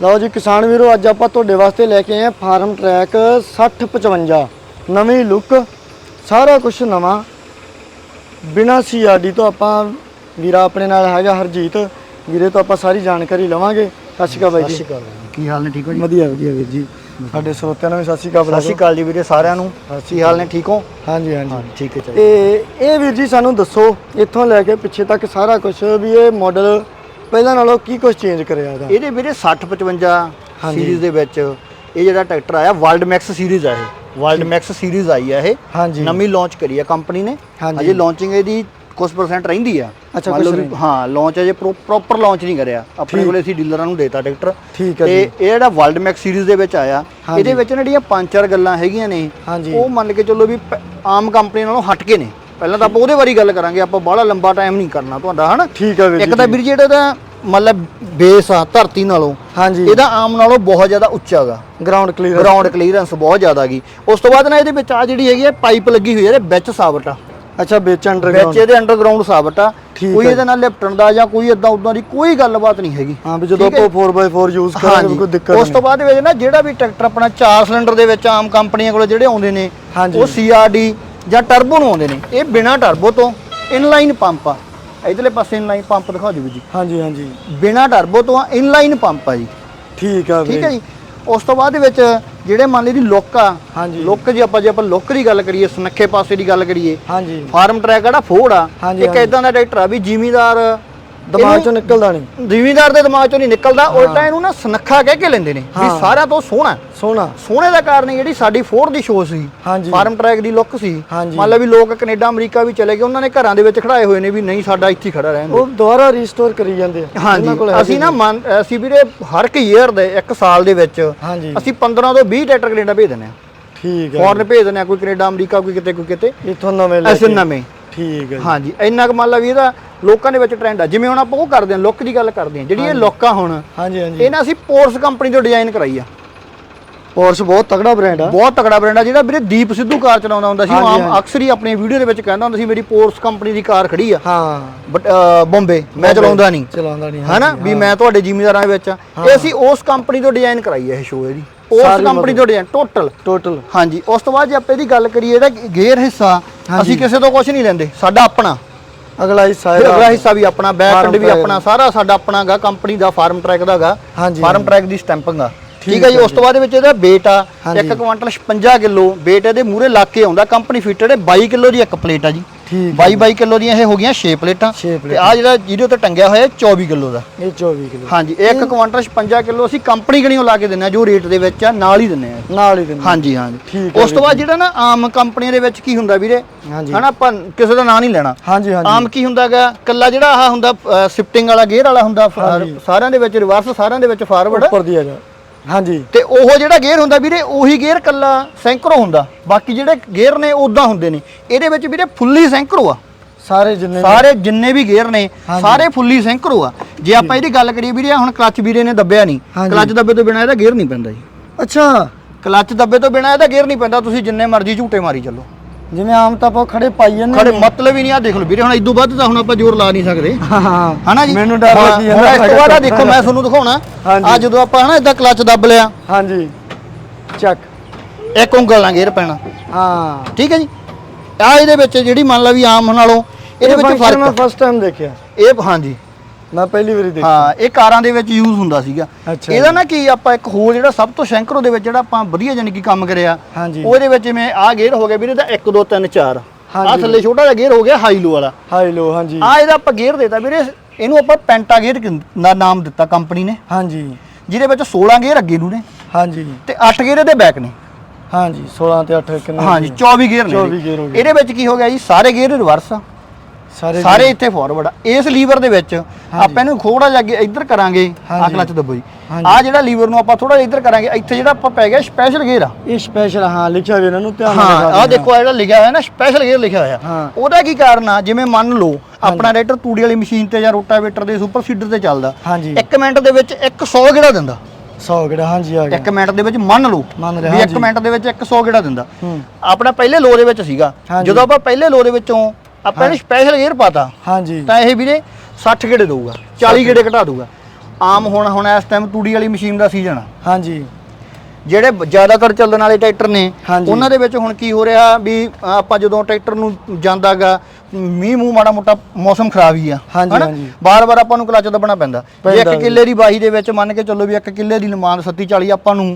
ਲਓ ਜੀ ਕਿਸਾਨ ਵੀਰੋ ਅੱਜ ਆਪਾਂ ਤੁਹਾਡੇ ਵਾਸਤੇ ਲੈ ਕੇ ਆਏ ਆ ਫਾਰਮ ਟਰੈਕ 6055 ਨਵੀਂ ਲੁੱਕ ਸਾਰਾ ਕੁਝ ਨਵਾਂ। ਬਿਨਾ ਸੀਆਰਡੀ ਤੋਂ ਆਪਾਂ ਵੀਰਾ ਆਪਣੇ ਨਾਲ ਹੈਗਾ ਹਰਜੀਤ। ਵੀਰੇ ਤੋਂ ਆਪਾਂ ਸਾਰੀ ਜਾਣਕਾਰੀ ਲਵਾਂਗੇ। ਸਤਿ ਸ਼੍ਰੀ ਅਕਾਲ ਬਾਈ ਜੀ। ਕੀ ਹਾਲ ਨੇ ਠੀਕ ਹੋ ਜੀ? ਵਧੀਆ ਵਧੀਆ ਵੀਰ ਜੀ। ਸਾਡੇ ਸਰੋਤਿਆਂ ਨੂੰ ਵੀ ਸਤਿ ਸ਼੍ਰੀ ਅਕਾਲ ਸਤਿ ਸ਼੍ਰੀ। ਅਕਾਲ ਜੀ ਵੀਰੇ ਸਾਰਿਆਂ ਨੂੰ। ਕੀ ਹਾਲ ਨੇ ਠੀਕ ਹੋ? ਹਾਂਜੀ ਹਾਂਜੀ। ਠੀਕ ਹੈ ਚਾਹੀਦਾ ਤੇ ਇਹ ਵੀਰ ਜੀ ਸਾਨੂੰ ਦੱਸੋ ਇੱਥੋਂ ਲੈ ਕੇ ਪਿੱਛੇ ਤੱਕ ਸਾਰਾ ਕੁਝ ਵੀ ਇਹ ਮਾਡਲ ਪਹਿਲਾਂ ਨਾਲੋਂ ਕੀ ਕੁਝ ਚੇਂਜ ਕਰਿਆ ਇਹਦਾ ਇਹਦੇ ਵੀਰੇ 60 55 ਹਾਂਜੀ। ਸੀਰੀਜ਼ ਦੇ ਵਿੱਚ ਇਹ ਜਿਹੜਾ ਟਰੈਕਟਰ ਆਇਆ ਵਰਲਡ ਮੈਕਸ ਸੀਰੀਜ਼ ਆ ਇਹ ਵਰਲਡ ਮੈਕਸ ਸੀਰੀਜ਼ ਆਈ ਆ ਇਹ ਹਾਂਜੀ ਨਵੀਂ ਲਾਂਚ ਕਰੀ ਆ ਕੰਪਨੀ ਨੇ ਹਾਂਜੀ। ਅਜੇ ਲਾਂਚਿੰਗ ਇਹਦੀ ਕੁਝ ਪਰਸੈਂਟ ਰਹਿੰਦੀ ਆ ਅੱਛਾ। ਹਾਂ ਲਾਂਚ ਅਜੇ ਪ੍ਰੋਪਰ ਲਾਂਚ ਨਹੀਂ ਕਰਿਆ ਆਪਣੇ। ਕੋਲੇ ਅਸੀਂ ਡੀਲਰਾਂ ਨੂੰ ਦੇਤਾ ਟਰੈਕਟਰ ਠੀਕ ਹੈ ਤੇ ਇਹ ਜਿਹੜਾ ਵਰਲਡ ਮੈਕਸ ਸੀਰੀਜ਼ ਦੇ ਵਿੱਚ ਆਇਆ। ਇਹਦੇ ਵਿੱਚ ਜਿਹੜੀਆਂ ਪੰਜ ਚਾਰ ਗੱਲਾਂ ਹੈਗੀਆਂ ਨੇ। ਉਹ ਮੰਨ ਕੇ ਚੱਲੋ ਵੀ ਆਮ ਕੰਪਨੀ ਨਾਲੋਂ ਹਟ ਕੇ ਨੇ ਪਹਿਲਾਂ ਤਾਂ ਆਪਾਂ ਉਹਦੇ ਬਾਰੇ ਗੱਲ ਕਰਾਂਗੇ ਆਪਾਂ ਬਾਹਲਾ ਲੰਬਾ ਟਾਈਮ ਨਹੀਂ ਕਰਨਾ ਤੁਹਾਡਾ ਹਨਾ? ਠੀਕ ਹੈ ਵੀਰ ਜੀ ਇੱਕ ਤਾਂ ਵੀਰ ਜਿਹੜਾ ਦਾ ਮਤਲਬ ਬੇਸ ਆ ਧਰਤੀ ਨਾਲੋਂ ਹਾਂਜੀ। ਇਹਦਾ ਆਮ ਨਾਲੋਂ ਬਹੁਤ ਜ਼ਿਆਦਾ ਉੱਚਾ ਹੈਗਾ ਗਰਾਊਂਡ ਕਲੀਅਰ ਗਰਾਊਂਡ ਕਲੀਅਰੈਂਸ ਬਹੁਤ ਜ਼ਿਆਦਾ ਗਈ ਉਸ ਤੋਂ ਬਾਅਦ ਨਾ ਇਹਦੇ ਵਿੱਚ ਆ ਜਿਹੜੀ ਹੈਗੀ ਹੈ ਪਾਈਪ ਲੱਗੀ ਹੋਈ ਹੈ ਇਹਦੇ ਵਿੱਚ ਸਾਬਟ ਆ। ਅੱਛਾ ਵਿੱਚ ਵਿੱਚ ਅੰਡਰਗਰਾਉਂਡ ਇਹਦੇ ਅੰਡਰਗਰਾਉਂਡ ਸਾਬਟ ਆ। ਕੋਈ। ਇਹਦੇ ਨਾਲ ਲਿਪਟਣ ਦਾ ਜਾਂ ਕੋਈ ਇਦਾਂ ਉਦਾਂ ਦੀ ਕੋਈ ਗੱਲਬਾਤ ਨਹੀਂ ਹੈਗੀ। ਹਾਂ ਵੀ ਜਦੋਂ। ਆਪਾਂ 4x4 ਯੂਜ਼ ਕਰਾਂਗੇ ਕੋਈ ਦਿੱਕਤ ਉਸ ਤੋਂ ਬਾਅਦ ਵਿੱਚ ਨਾ ਜਿਹੜਾ ਵੀ ਟਰੈਕਟਰ ਆਪਣਾ 4 ਸਿਲੰਡਰ ਦੇ ਵਿੱਚ ਆਮ ਕੰਪਨੀਆਂ ਕੋਲ ਜਿਹੜੇ ਆਉਂਦੇ ਨੇ। ਉਹ ਸੀਆਰਡੀ ਜਾਂ ਟਰਬੋ ਨੂੰ ਆਉਂਦੇ ਨੇ ਇਹ ਬਿਨਾ ਟਰਬੋ ਤੋਂ ਇਨਲਾਈਨ ਪੰਪ ਆ। ਇਧਰਲੇ ਪਾਸੇ ਇਨਲਾਈਨ ਪੰਪ ਦਿਖਾ ਦਿਓ ਜੀ। ਹਾਂਜੀ ਹਾਂਜੀ। ਬਿਨਾ ਟਰਬੋ ਤੋਂ ਇਨਲਾਈਨ ਪੰਪ ਆ ਜੀ। ਠੀਕ ਆ ਠੀਕ ਹੈ ਜੀ। ਉਸ ਤੋਂ ਬਾਅਦ ਦੇ ਵਿੱਚ ਜਿਹੜੇ ਮੰਨ ਲਈ ਦੀ ਲੁੱਕ ਆ ਹਾਂਜੀ। ਲੁੱਕ ਜੇ ਆਪਾਂ ਜੇ ਆਪਾਂ ਲੁੱਕ ਦੀ ਗੱਲ ਕਰੀਏ ਸੁਨੱਖੇ ਪਾਸੇ ਦੀ ਗੱਲ ਕਰੀਏ ਹਾਂਜੀ। ਫਾਰਮ ਟਰੈਕ ਜਿਹੜਾ ਫੋਰਡ ਆ ਇੱਕ। ਇਦਾਂ ਦਾ ਟਰੈਕਟਰ ਆ ਵੀ ਜ਼ਿਮੀਦਾਰ ਦਿਮਾਗ ਚੋਂ ਨਿਕਲਦਾ ਨਹੀਂ। ਜ਼ਿਮੀਦਾਰ ਦੇ ਦਿਮਾਗ ਚੋਂ ਨਹੀਂ ਨਿਕਲਦਾ ਉਲਟਾ ਇਹਨੂੰ ਨਾ ਸੁਨੱਖਾ ਕਹਿ ਕੇ ਲੈਂਦੇ ਨੇ ਵੀ। ਸਾਰਿਆਂ ਤੋਂ ਸੋਹਣਾ। ਸੋਹਣਾ। ਸੋਹਣੇ ਦਾ ਕਾਰਨ ਜਿਹੜੀ ਸਾਡੀ ਫੋਰਡ ਦੀ ਸ਼ੋਅ ਸੀ ਫਾਰਮ ਟਰੈਕ ਦੀ ਲੁੱਕ ਸੀ। ਮੰਨ ਲਓ ਵੀ ਲੋਕ ਕੈਨੇਡਾ ਅਮਰੀਕਾ ਵੀ ਚਲੇ ਗਏ ਉਹਨਾਂ ਨੇ ਘਰਾਂ ਦੇ ਵਿੱਚ ਖੜਾਏ ਹੋਏ ਨੇ ਵੀ ਨਹੀਂ ਸਾਡਾ ਇੱਥੇ ਖੜਾ ਰਹਿਣ। ਉਹ ਦੁਬਾਰਾ ਰੀਸਟੋਰ ਕਰੀ ਜਾਂਦੇ ਆ। ਹਾਂਜੀ। ਅਸੀਂ ਨਾ ਮੰਨ ਅਸੀਂ ਵੀਰੇ ਹਰ ਇੱਕ ਈਅਰ ਦੇ ਇੱਕ ਸਾਲ ਦੇ ਵਿੱਚ ਅਸੀਂ 15 ਤੋਂ 20 ਟਰੈਕਟਰ ਕੈਨੇਡਾ ਭੇਜ ਦਿੰਦੇ ਆ ਠੀਕ ਹੈ ਫੋਰਨ ਭੇਜ ਦਿੰਦੇ ਆ ਕੋਈ ਕੈਨੇਡਾ ਅਮਰੀਕਾ ਕੋਈ ਕਿਤੇ ਕੋਈ ਕਿਤੇ। ਇਥੋਂ ਨਵੇਂ ਲੈ ਕੇ। ਨਵੇਂ। ਠੀਕ ਹੈ। ਹਾਂਜੀ। ਇੰਨਾ ਕੁ ਮੰਨ ਲਾ ਵੀ ਇਹਦਾ ਲੋਕਾਂ ਦੇ ਵਿੱਚ ਟ੍ਰੈਂਡ ਆ। ਜਿਵੇਂ ਹੁਣ ਆਪਾਂ ਉਹ ਕਰਦੇ ਆ ਲੁੱਕ ਦੀ ਗੱਲ ਕਰਦੇ ਆ ਜਿਹੜੀ ਇਹ ਲੁੱਕ ਹੁਣ ਹਾਂਜੀ ਹਾਂਜੀ। ਇਹ ਨਾ ਅਸੀਂ ਪੋਰਸ ਕੰਪਨੀ ਤੋਂ ਡਿਜ਼ਾਈਨ ਕਰਾਈ ਆ। ਪੋਰਸ ਬਹੁਤ ਤਗੜਾ ਬ੍ਰਾਂਡ ਆ। ਬਹੁਤ ਤਕੜਾ ਬ੍ਰਾਂਡ ਆ ਜਿਹੜਾ ਵੀਰੇ ਦੀਪ ਸਿੱਧੂ ਕਾਰ ਚਲਾਉਂਦਾ ਹੁੰਦਾ ਸੀ। ਉਹ ਆਮ। ਅਕਸਰ ਹੀ ਆਪਣੀ ਵੀਡੀਓ ਦੇ ਵਿੱਚ ਕਹਿੰਦਾ ਹੁੰਦਾ ਸੀ ਮੇਰੀ ਪੋਰਸ ਕੰਪਨੀ ਦੀ ਕਾਰ ਖੜੀ ਆ। ਹਾਂ। ਬਟ ਬੰਬੇ ਮੈਂ ਚਲਾਉਂਦਾ ਨਹੀਂ। ਚਲਾਉਂਦਾ ਨਹੀਂ ਹਨਾ? ਵੀ ਮੈਂ ਤੁਹਾਡੇ ਜ਼ਿਮੀਦਾਰਾਂ ਦੇ ਵਿੱਚ ਆ। ਇਹ ਅਸੀਂ ਉਸ ਕੰਪਨੀ ਤੋਂ ਡਿਜ਼ਾਈਨ ਕਰਾਈ ਹੈ ਇਹ ਸ਼ੋਅ ਇਹਦੀ। ਉਸ ਕੰਪਨੀ ਤੋਂ ਡਿਜ਼ਾਈਨ ਟੋਟਲ ਟੋਟਲ ਹਾਂਜੀ ਉਸ ਤੋਂ ਬਾਅਦ ਜੇ ਆਪਾਂ ਇਹਦੀ ਗੱਲ ਕਰੀਏ ਇਹਦਾ ਗੇਅਰ ਹਿੱਸਾ ਅਸੀਂ ਕਿਸੇ ਤੋਂ ਕੁਝ ਨਹੀਂ ਲੈਂਦੇ ਸਾਡਾ ਆਪਣਾ। ਅਗਲਾ ਹਿੱਸਾ ਫਿਰ ਅਗਲਾ ਹਿੱਸਾ ਵੀ ਆਪਣਾ ਬੈਕ ਐਂਡ ਵੀ ਆਪਣਾ ਸਾਰਾ ਸਾਡਾ ਆਪਣਾਗਾ ਕੰਪਨੀ ਦਾ ਫਾਰਮ ਟਰੈਕ ਦਾਗਾ ਫਾਰਮ। ਟਰੈਕ ਦੀ ਸਟੈਂਪਿੰਗ ਆ। ਠੀਕ ਹੈ ਜੀ ਉਸ ਤੋਂ ਬਾਅਦ ਵਿੱਚ ਇਹਦਾ weight ਆ। 1 ਕੁਇੰਟਲ 56 ਕਿਲੋ। weight ਇਹਦੇ ਮੂਰੇ ਲੱਗ ਕੇ ਆਉਂਦਾ ਕੰਪਨੀ ਫਿਟਡ ਹੈ 22 ਕਿਲੋ ਦੀ ਇੱਕ ਪਲੇਟ ਆ ਜੀ। ਠੀਕ 22 22 ਕਿਲੋ ਦੀਆਂ ਇਹ ਹੋ ਗਈਆਂ 6 ਪਲੇਟਾਂ। ਛੇ ਤੇ ਆ ਜਿਹੜਾ ਜਿਹਦੇ ਉੱਤੇ ਟੰਗਿਆ ਹੋਇਆ ਇਹ 24 ਕਿਲੋ ਦਾ। ਇਹ 24 ਕਿਲੋ। ਹਾਂਜੀ 1 ਕੁਇੰਟਲ 56 ਕਿਲੋ ਅਸੀਂ ਕੰਪਨੀ ਗਣੀਓ ਲਾ ਕੇ ਦਿੰਨੇ ਆ ਜੋ ਰੇਟ ਦੇ ਵਿੱਚ ਆ ਨਾਲ ਹੀ ਦਿੰਨੇ ਆ। ਨਾਲ ਹੀ ਦਿੰਦੇ ਹਾਂਜੀ ਹਾਂਜੀ। ਠੀਕ ਹੈ ਉਸ ਤੋਂ ਬਾਅਦ ਜਿਹੜਾ ਨਾ ਆਮ ਕੰਪਨੀਆਂ ਦੇ ਵਿੱਚ ਕੀ ਹੁੰਦਾ ਵੀਰੇ? ਹਾਂਜੀ। ਹਨਾ ਆਪਾਂ ਕਿਸੇ ਦਾ ਨਾਂ ਨਹੀਂ ਲੈਣਾ। ਹਾਂਜੀ ਹਾਂਜੀ। ਆਮ ਕੀ ਹੁੰਦਾਗਾ? ਕੱਲਾ ਜਿਹੜਾ ਆਹ ਹੁੰਦਾ ਸ਼ਿਫਟਿੰਗ ਵਾਲਾ ਗੇਅਰ ਵਾਲਾ ਹੁੰਦਾ ਫ- ਹਾਂਜੀ। ਸਾਰਿਆਂ ਦੇ ਵਿੱਚ ਰਿਵਰਸ ਸਾਰਿਆਂ ਦੇ ਵਿੱਚ ਫਾਰਵਰਡ ਉੱਪਰ ਦੀ ਆ ਜਾ। ਹਾਂਜੀ। ਤੇ ਉਹ ਜਿਹੜਾ ਗੇਅਰ ਹੁੰਦਾ ਵੀਰੇ ਉਹੀ ਗੇਅਰ ਕੱਲਾ ਸੈਂਕਰੋ ਹੁੰਦਾ। ਬਾਕੀ ਜਿਹੜੇ ਗੇਅਰ ਨੇ ਉਦਾਂ ਹੁੰਦੇ ਨੇ। ਇਹਦੇ ਵਿੱਚ ਵੀਰੇ ਫੁੱਲੀ ਸੈਂਕਰੋ ਆ। ਸਾਰੇ ਜਿੰਨੇ ਸਾਰੇ ਜਿੰਨੇ ਵੀ ਗੇਅਰ ਨੇ। ਸਾਰੇ ਫੁੱਲੀ ਸੈਂਕਰੋ ਆ। ਜੇ ਆਪਾਂ ਇਹਦੀ ਗੱਲ ਕਰੀਏ ਵੀਰੇ ਹੁਣ ਕਲੱਚ ਵੀਰੇ ਨੇ ਦੱਬਿਆ ਨਹੀਂ। ਕਲੱਚ ਦੱਬੇ ਤੋਂ ਬਿਨਾ ਇਹਦਾ ਗੇਅਰ ਨਹੀਂ ਪੈਂਦਾ ਜੀ। ਅੱਛਾ। ਕਲੱਚ ਦੱਬੇ ਤੋਂ ਬਿਨਾ ਇਹਦਾ ਗੇਅਰ ਨਹੀਂ ਪੈਂਦਾ ਤੁਸੀਂ ਜਿੰਨੇ ਮਰਜ਼ੀ ਝੂਟੇ ਮਾਰੀ ਚੱਲੋ। ਜਿਵੇਂ ਆਮ ਤਾਂ ਆਪਾਂ ਖੜੇ ਪਾਈ ਜਾਂਦੇ ਖੜੇ। ਮਤਲਬ ਹੀ ਨਹੀਂ ਆ ਦੇਖ ਲਓ ਵੀਰੇ ਹੁਣ ਇਦੋਂ ਵੱਧ ਤਾਂ ਹੁਣ ਆਪਾਂ ਜ਼ੋਰ ਲਾ ਨਹੀਂ ਸਕਦੇ। ਹਾਂ। ਹਾਂ ਹਨਾ ਜੀ? ਮੈਨੂੰ ਡਰ ਲੱਗੀ ਜਾਂਦਾ ਇਸ ਤੋਂ ਬਾਅਦ ਦੇਖੋ ਮੈਂ ਤੁਹਾਨੂੰ ਦਿਖਾਉਣਾ। ਆ ਜਦੋਂ ਆਪਾਂ ਹਨਾ ਇਦਾਂ ਕਲੱਚ ਦੱਬ ਲਿਆ। ਹਾਂਜੀ। ਚੱਕ। ਇੱਕ ਉਂਗਲ ਨਾਲ ਗੇਅਰ ਪੈਣਾ। ਹਾਂ। ਠੀਕ ਹੈ ਜੀ? ਆ ਇਹਦੇ ਵਿੱਚ ਜਿਹੜੀ ਮੰਨ ਲਾ ਵੀ ਆਮ ਨਾਲੋਂ ਇਹਦੇ ਵਿੱਚ function ਮੈਂ ਫ਼ਰਕ ਫਸਟ ਟਾਈਮ ਦੇਖਿਆ। ਇਹ ਹਾਂਜੀ। ਮੈਂ ਪਹਿਲੀ ਵਾਰੀ ਦੇਖਿਆ ਹਾਂ ਇਹ ਕਾਰਾਂ ਦੇ ਵਿੱਚ ਯੂਜ਼ ਹੁੰਦਾ ਸੀਗਾ। ਇਹਦਾ ਨਾ ਕੀ ਆਪਾਂ ਇੱਕ ਹੋਰ ਜਿਹੜਾ ਸਭ ਤੋਂ ਸ਼ੈਂਕਰੋ ਦੇ ਵਿੱਚ ਜਿਹੜਾ ਆਪਾਂ ਵਧੀਆ ਜਾਨੀ ਕਿ ਕੰਮ ਕਰਿਆ ਉਹਦੇ ਵਿੱਚ ਜਿਵੇਂ ਆ ਗੇਅਰ ਹੋ ਗਿਆ ਵੀਰੇ ਦਾ 1 2 3 4 ਆ। ਥੱਲੇ ਛੋਟਾ ਜਿਹਾ ਗੇਅਰ ਹੋ ਗਿਆ ਹਾਈ ਲੋ ਵਾਲਾ। ਹਾਈ ਲੋ ਹਾਂਜੀ। ਆ ਇਹਦਾ ਆਪਾਂ ਗੇਅਰ ਦੇਤਾ ਵੀਰੇ ਇਹਨੂੰ ਆਪਾਂ ਪੈਂਟਾ ਗੇਅਰ ਦਾ ਨਾਮ ਦਿੱਤਾ ਕੰਪਨੀ ਨੇ। ਹਾਂਜੀ। ਜਿਹਦੇ ਵਿੱਚ 16 ਗੇਅਰ ਅੱਗੇ ਨੂੰ ਨੇ। ਹਾਂਜੀ। ਤੇ 8 ਗੇਅਰ ਇਹਦੇ ਬੈਕ ਨੇ। ਹਾਂਜੀ 16 ਤੇ 8 ਕਿੰਨੇ ਹਾਂਜੀ 24 ਗੇਅਰ ਨੇ 24 ਇਹਦੇ। ਗੇਅਰ ਹੋ ਗਏ। ਇਹਦੇ ਵਿੱਚ ਕੀ ਹੋ ਗਿਆ ਜੀ ਸਾਰੇ ਗੇਅਰ ਰਿਵਰਸ ਆ। ਸਾਰੇ ਇੱਥੇ ਫਾਰਵਰਡ ਆ। ਇਸ ਲੀਵਰ ਦੇ ਵਿੱਚ ਆਪਾਂ ਇਹਨੂੰ ਥੋੜਾ ਜਿਹਾ ਅੱਗੇ ਇੱਧਰ ਕਰਾਂਗੇ ਆ। ਕਲਚ ਦੱਬੋ ਜੀ। ਆ ਜਿਹੜਾ ਲੀਵਰ ਨੂੰ ਆਪਾਂ ਥੋੜਾ ਇੱਧਰ ਕਰਾਂਗੇ ਇੱਥੇ ਜਿਹੜਾ ਆਪਾਂ ਪੈ ਗਿਆ ਸਪੈਸ਼ਲ ਗੇਅਰ ਆ। ਇਹ ਸਪੈਸ਼ਲ ਹਾਂ ਲਿਖਿਆ ਵੀ ਇਹਨਾਂ ਨੂੰ ਧਿਆਨ ਨਾਲ ਆ। ਦੇਖੋ ਆ ਜਿਹੜਾ ਲਿਖਿਆ ਹੋਇਆ ਨਾ ਸਪੈਸ਼ਲ ਗੇਅਰ ਲਿਖਿਆ ਹੋਇਆ। ਉਹਦਾ ਕੀ ਕਾਰਨ ਆ? ਜਿਵੇਂ ਮੰਨ ਲਓ ਆਪਣਾ ਰੇਟਰ ਤੂੜੀ ਵਾਲੀ ਮਸ਼ੀਨ ਤੇ ਜਾਂ ਰੋਟਾਵੇਟਰ ਦੇ ਸੁਪਰ ਸੀਡਰ ਤੇ ਚੱਲਦਾ। ਹਾਂਜੀ। 1 ਮਿੰਟ ਦੇ ਵਿੱਚ 100 ਗੇੜਾ ਦਿੰਦਾ। 100 ਕਿਹੜਾ ਹਾਂਜੀ ਆ ਗਿਆ। 1 ਮਿੰਟ ਦੇ ਵਿੱਚ ਮੰਨ ਲਓ ਵੀ 1 ਹਾਂਜੀ। ਮਿੰਟ ਦੇ ਵਿੱਚ 100 ਗੇੜਾ ਦਿੰਦਾ। ਆਪਣਾ ਪਹਿਲੇ ਲੋ ਦੇ ਵਿੱਚ ਸੀਗਾ। ਜਦੋਂ ਆਪਾਂ ਪਹਿਲੇ ਲੋ ਦੇ ਵਿੱਚੋਂ ਆਪਾਂ ਇਹਨੂੰ ਸਪੈਸ਼ਲ ਗੇਅਰ ਪਾਤਾ। ਹਾਂਜੀ। ਤਾਂ ਇਹ ਵੀਰੇ 60 ਗੇੜੇ ਦਊਗਾ 40 ਗੇੜੇ ਘਟਾ ਦਊਗਾ। ਆਮ ਹੁਣ ਹੁਣ ਇਸ ਟਾਈਮ ਤੂੜੀ ਵਾਲੀ ਮਸ਼ੀਨ ਦਾ ਸੀਜ਼ਨ ਆ। ਹਾਂਜੀ। ਜਿਹੜੇ ਜ਼ਿਆਦਾਤਰ ਚੱਲਣ ਵਾਲੇ ਟਰੈਕਟਰ ਨੇ। ਉਹਨਾਂ ਦੇ ਵਿੱਚ ਹੁਣ ਕੀ ਹੋ ਰਿਹਾ ਵੀ ਆਪਾਂ ਜਦੋਂ ਟਰੈਕਟਰ ਨੂੰ ਜਾਂਦਾਗਾ ਮੀਂਹ ਮੂੰਹ ਮਾੜਾ ਮੋਟਾ ਮੌਸਮ ਖਰਾਬ ਹੀ ਆ। ਹਾਂਜੀ, ਹਨਾ? ਬਾਰ-ਬਾਰ ਆਪਾਂ ਨੂੰ ਕਲਚ ਦੱਬਣਾ ਪੈਂਦਾ। ਜੇ ਪੈਂਦਾ ਇੱਕ ਵੀ। ਕਿੱਲੇ ਦੀ ਬਾਹੀ ਦੇ ਵਿੱਚ ਮੰਨ ਕੇ ਚੱਲੋ ਵੀ ਇੱਕ ਕਿੱਲੇ ਦੀ ਲਮਾਨ 37 40 ਆਪਾਂ ਨੂੰ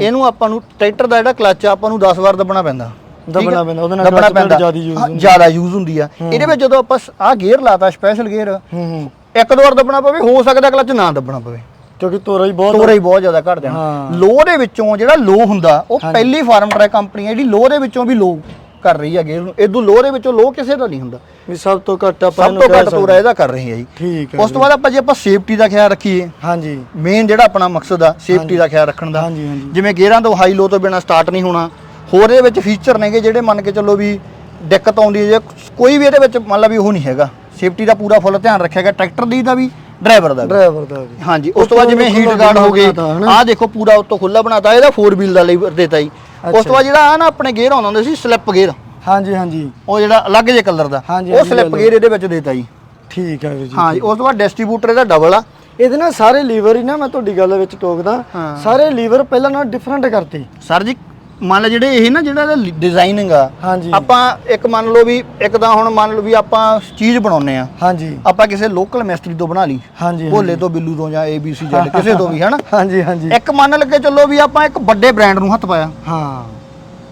ਇਹਨੂੰ ਆਪਾਂ ਨੂੰ ਟਰੈਕਟਰ ਦਾ ਜਿਹੜਾ ਕਲਚ ਆ ਆਪਾਂ ਨੂੰ 10 ਵਾਰ ਦੱਬਣਾ ਪੈਂਦਾ। ਦੱਬਣਾ ਆ? ਪੈਂਦਾ, ਉਹਦੇ ਨਾਲ ਦੱਬਣਾ clutch plate ਪੈਂਦਾ। ਜ਼ਿਆਦਾ use ਹਾਂ, ਹੁੰਦੀ। ਜ਼ਿਆਦਾ ਯੂਜ਼ ਹੁੰਦੀ ਆ ਇਹਦੇ ਵਿੱਚ ਜਦੋਂ ਆਪਾਂ ਆ ਗੇਅਰ ਲਾਤਾ ਸਪੈਸ਼ਲ ਗੇਅਰ ਹੂੰ ਹੂੰ ਇੱਕ ਦੋ ਵਾਰ ਦੱਬਣਾ ਪਵੇ ਹੋ ਸਕਦਾ ਕਲਚ ਨਾ ਦੱਬਣਾ ਪਵੇ ਕਿਉਂਕਿ ਤੋਰਾ ਹੀ ਬਹੁਤ ਤੋਰਾ ਹੀ ਬਹੁਤ ਜ਼ਿਆਦਾ ਘਟ ਜਾਣਾ ਹਾਂ। ਲੋ ਦੇ ਵਿੱਚੋਂ ਜਿਹੜਾ ਲੋ ਹੁੰਦਾ ਉਹ ਹਾਂਜੀ। ਪਹਿਲੀ ਫਾਰਮ ਟਰੈਕ ਕੰਪਨੀ ਹੈ ਜਿਹੜੀ ਲੋ ਦੇ ਵਿੱਚੋਂ ਵੀ ਲੋ ਕਰ ਰਹੀ ਹੈ ਗੇਅਰ ਨੂੰ ਇਦੋਂ ਲੋ ਦੇ ਵਿੱਚੋਂ ਲੋ ਕਿਸੇ ਦਾ ਨਹੀਂ ਹੁੰਦਾ ਵੀ ਸਭ ਤੋਂ ਘੱਟ ਆਪਾਂ ਸਭ ਇਹਨੂੰ ਤੋਂ ਕਹਿ ਘੱਟ ਤੋਰਾ ਸਕਦੇ। ਇਹਦਾ ਕਰ ਰਹੀ ਹੈ ਜੀ ਠੀਕ ਹੈ ਉਸ ਤੋਂ ਬਾਅਦ ਆਪਾਂ ਜੇ ਆਪਾਂ ਸੇਫਟੀ ਦਾ ਖਿਆਲ ਰੱਖੀਏ ਹਾਂਜੀ ਮੇਨ ਜਿਹੜਾ ਆਪਣਾ ਮਕਸਦ ਆ ਸੇਫਟੀ ਦਾ ਖਿਆਲ ਰੱਖਣ ਦਾ ਹਾਂਜੀ, ਹਾਂਜੀ। ਜਿਵੇਂ ਗੇਅਰਾਂ ਤੋਂ ਹਾਈ ਲੋ ਤੋਂ ਬਿਨਾ ਸਟਾਰਟ ਨਹੀਂ ਹੋਣਾ ਹੋਰ ਇਹਦੇ ਵਿੱਚ ਫੀਚਰ ਨੇਗੇ ਜਿਹੜੇ ਮੰਨ ਕੇ ਚੱਲੋ ਵੀ ਦਿੱਕਤ ਆਉਂਦੀ ਹੈ ਜੇ ਕੋਈ ਵੀ ਇਹਦੇ ਵਿੱਚ ਮੰਨ ਲਾ ਵੀ ਉਹ ਨਹੀਂ ਹੈਗਾ। ਸੇਫਟੀ ਦਾ ਪੂਰਾ ਫੁੱਲ ਧਿਆਨ ਰੱਖਿਆ ਗਿਆ ਟਰੈਕਟਰ ਦੀ ਦਾ ਵੀ ਡਰਾਈਵਰ ਦਾ ਵੀ। ਡਰਾਈਵਰ ਦਾ ਵੀ। ਹਾਂਜੀ ਉਸ ਤੋਂ ਬਾਅਦ ਜਿਵੇਂ ਹੀਟ ਗਾਰਡ ਹੋ ਗਏ ਬਣਾਤਾ, ਹਨਾ? ਆਹ ਦੇਖੋ ਪੂਰਾ ਉੱਤੋਂ ਖੁੱਲਾ ਬਣਾਤਾ ਇਹਦਾ 4 ਵੀਲ ਦਾ ਲੀਵਰ ਦੇਤਾ ਜੀ। ਉਸ ਤੋਂ ਬਾਅਦ ਜਿਹੜਾ ਆ ਨਾ ਆਪਣੇ ਗੇਅਰ ਆਉਂਦਾ ਹੁੰਦਾ ਸੀ ਸਲਿੱਪ ਗੇਅਰ ਹਾਂਜੀ ਹਾਂਜੀ। ਉਹ ਜਿਹੜਾ ਅਲੱਗ ਜੇ ਕਲਰ ਦਾ ਹਾਂਜੀ, ਉਹ ਹਾਂਜੀ, ਸਲਿੱਪ। ਗੇਅਰ ਇਹਦੇ ਵਿੱਚ ਦੇਤਾ ਜੀ। ਠੀਕ ਹੈ ਵੀਰ ਜੀ ਹਾਂਜੀ ਉਸ ਤੋਂ ਬਾਅਦ ਡਿਸਟ੍ਰੀਬਿਊਟਰ ਇਹਦਾ ਡਬਲ ਆ। ਇਹਦੇ ਨਾਲ ਸਾਰੇ ਲੀਵਰ ਹੀ ਨਾ ਮੈਂ ਤੁਹਾਡੀ ਗੱਲ ਵਿੱਚ ਟੋਕਦਾ ਹਾਂ। ਸਾਰੇ ਲੀਵਰ ਪਹਿਲਾਂ ਨਾਲ ਡਿਫਰੈਂਟ ਕਰਤੇ। ਸਰ ਜੀ ਮੰਨ ਲਾ ਜਿਹੜੇ ਇਹ ਨਾ ਜਿਹੜਾ ਡਿਜ਼ਾਈਨਿੰਗ ਆ ਹਾਂਜੀ। ਆਪਾਂ ਇੱਕ ਮੰਨ ਲਓ ਵੀ ਇੱਕ ਤਾਂ ਹੁਣ ਮੰਨ ਲਓ ਵੀ ਆਪਾਂ ਚੀਜ਼ ਬਣਾਉਨੇ ਆ ਹਾਂਜੀ। ਆਪਾਂ ਕਿਸੇ ਲੋਕਲ ਮਿਸਤਰੀ ਤੋਂ ਬਣਾ ਲਈ। ਹਾਂਜੀ ਭੋਲੇ ਤੋਂ ਬਿੱਲੂ ਤੋਂ ਜਾਂ ABC ਜੈਡ ਕਿਸੇ ਤੋਂ ਵੀ ਹਨਾ? ਹਾਂਜੀ ਹਾਂਜੀ। ਇੱਕ ਮੰਨ ਲੱਗੇ ਚੱਲੋ ਵੀ ਆਪਾਂ ਇੱਕ ਵੱਡੇ ਬ੍ਰਾਂਡ ਨੂੰ ਹੱਥ ਪਾਇਆ। ਹਾਂ।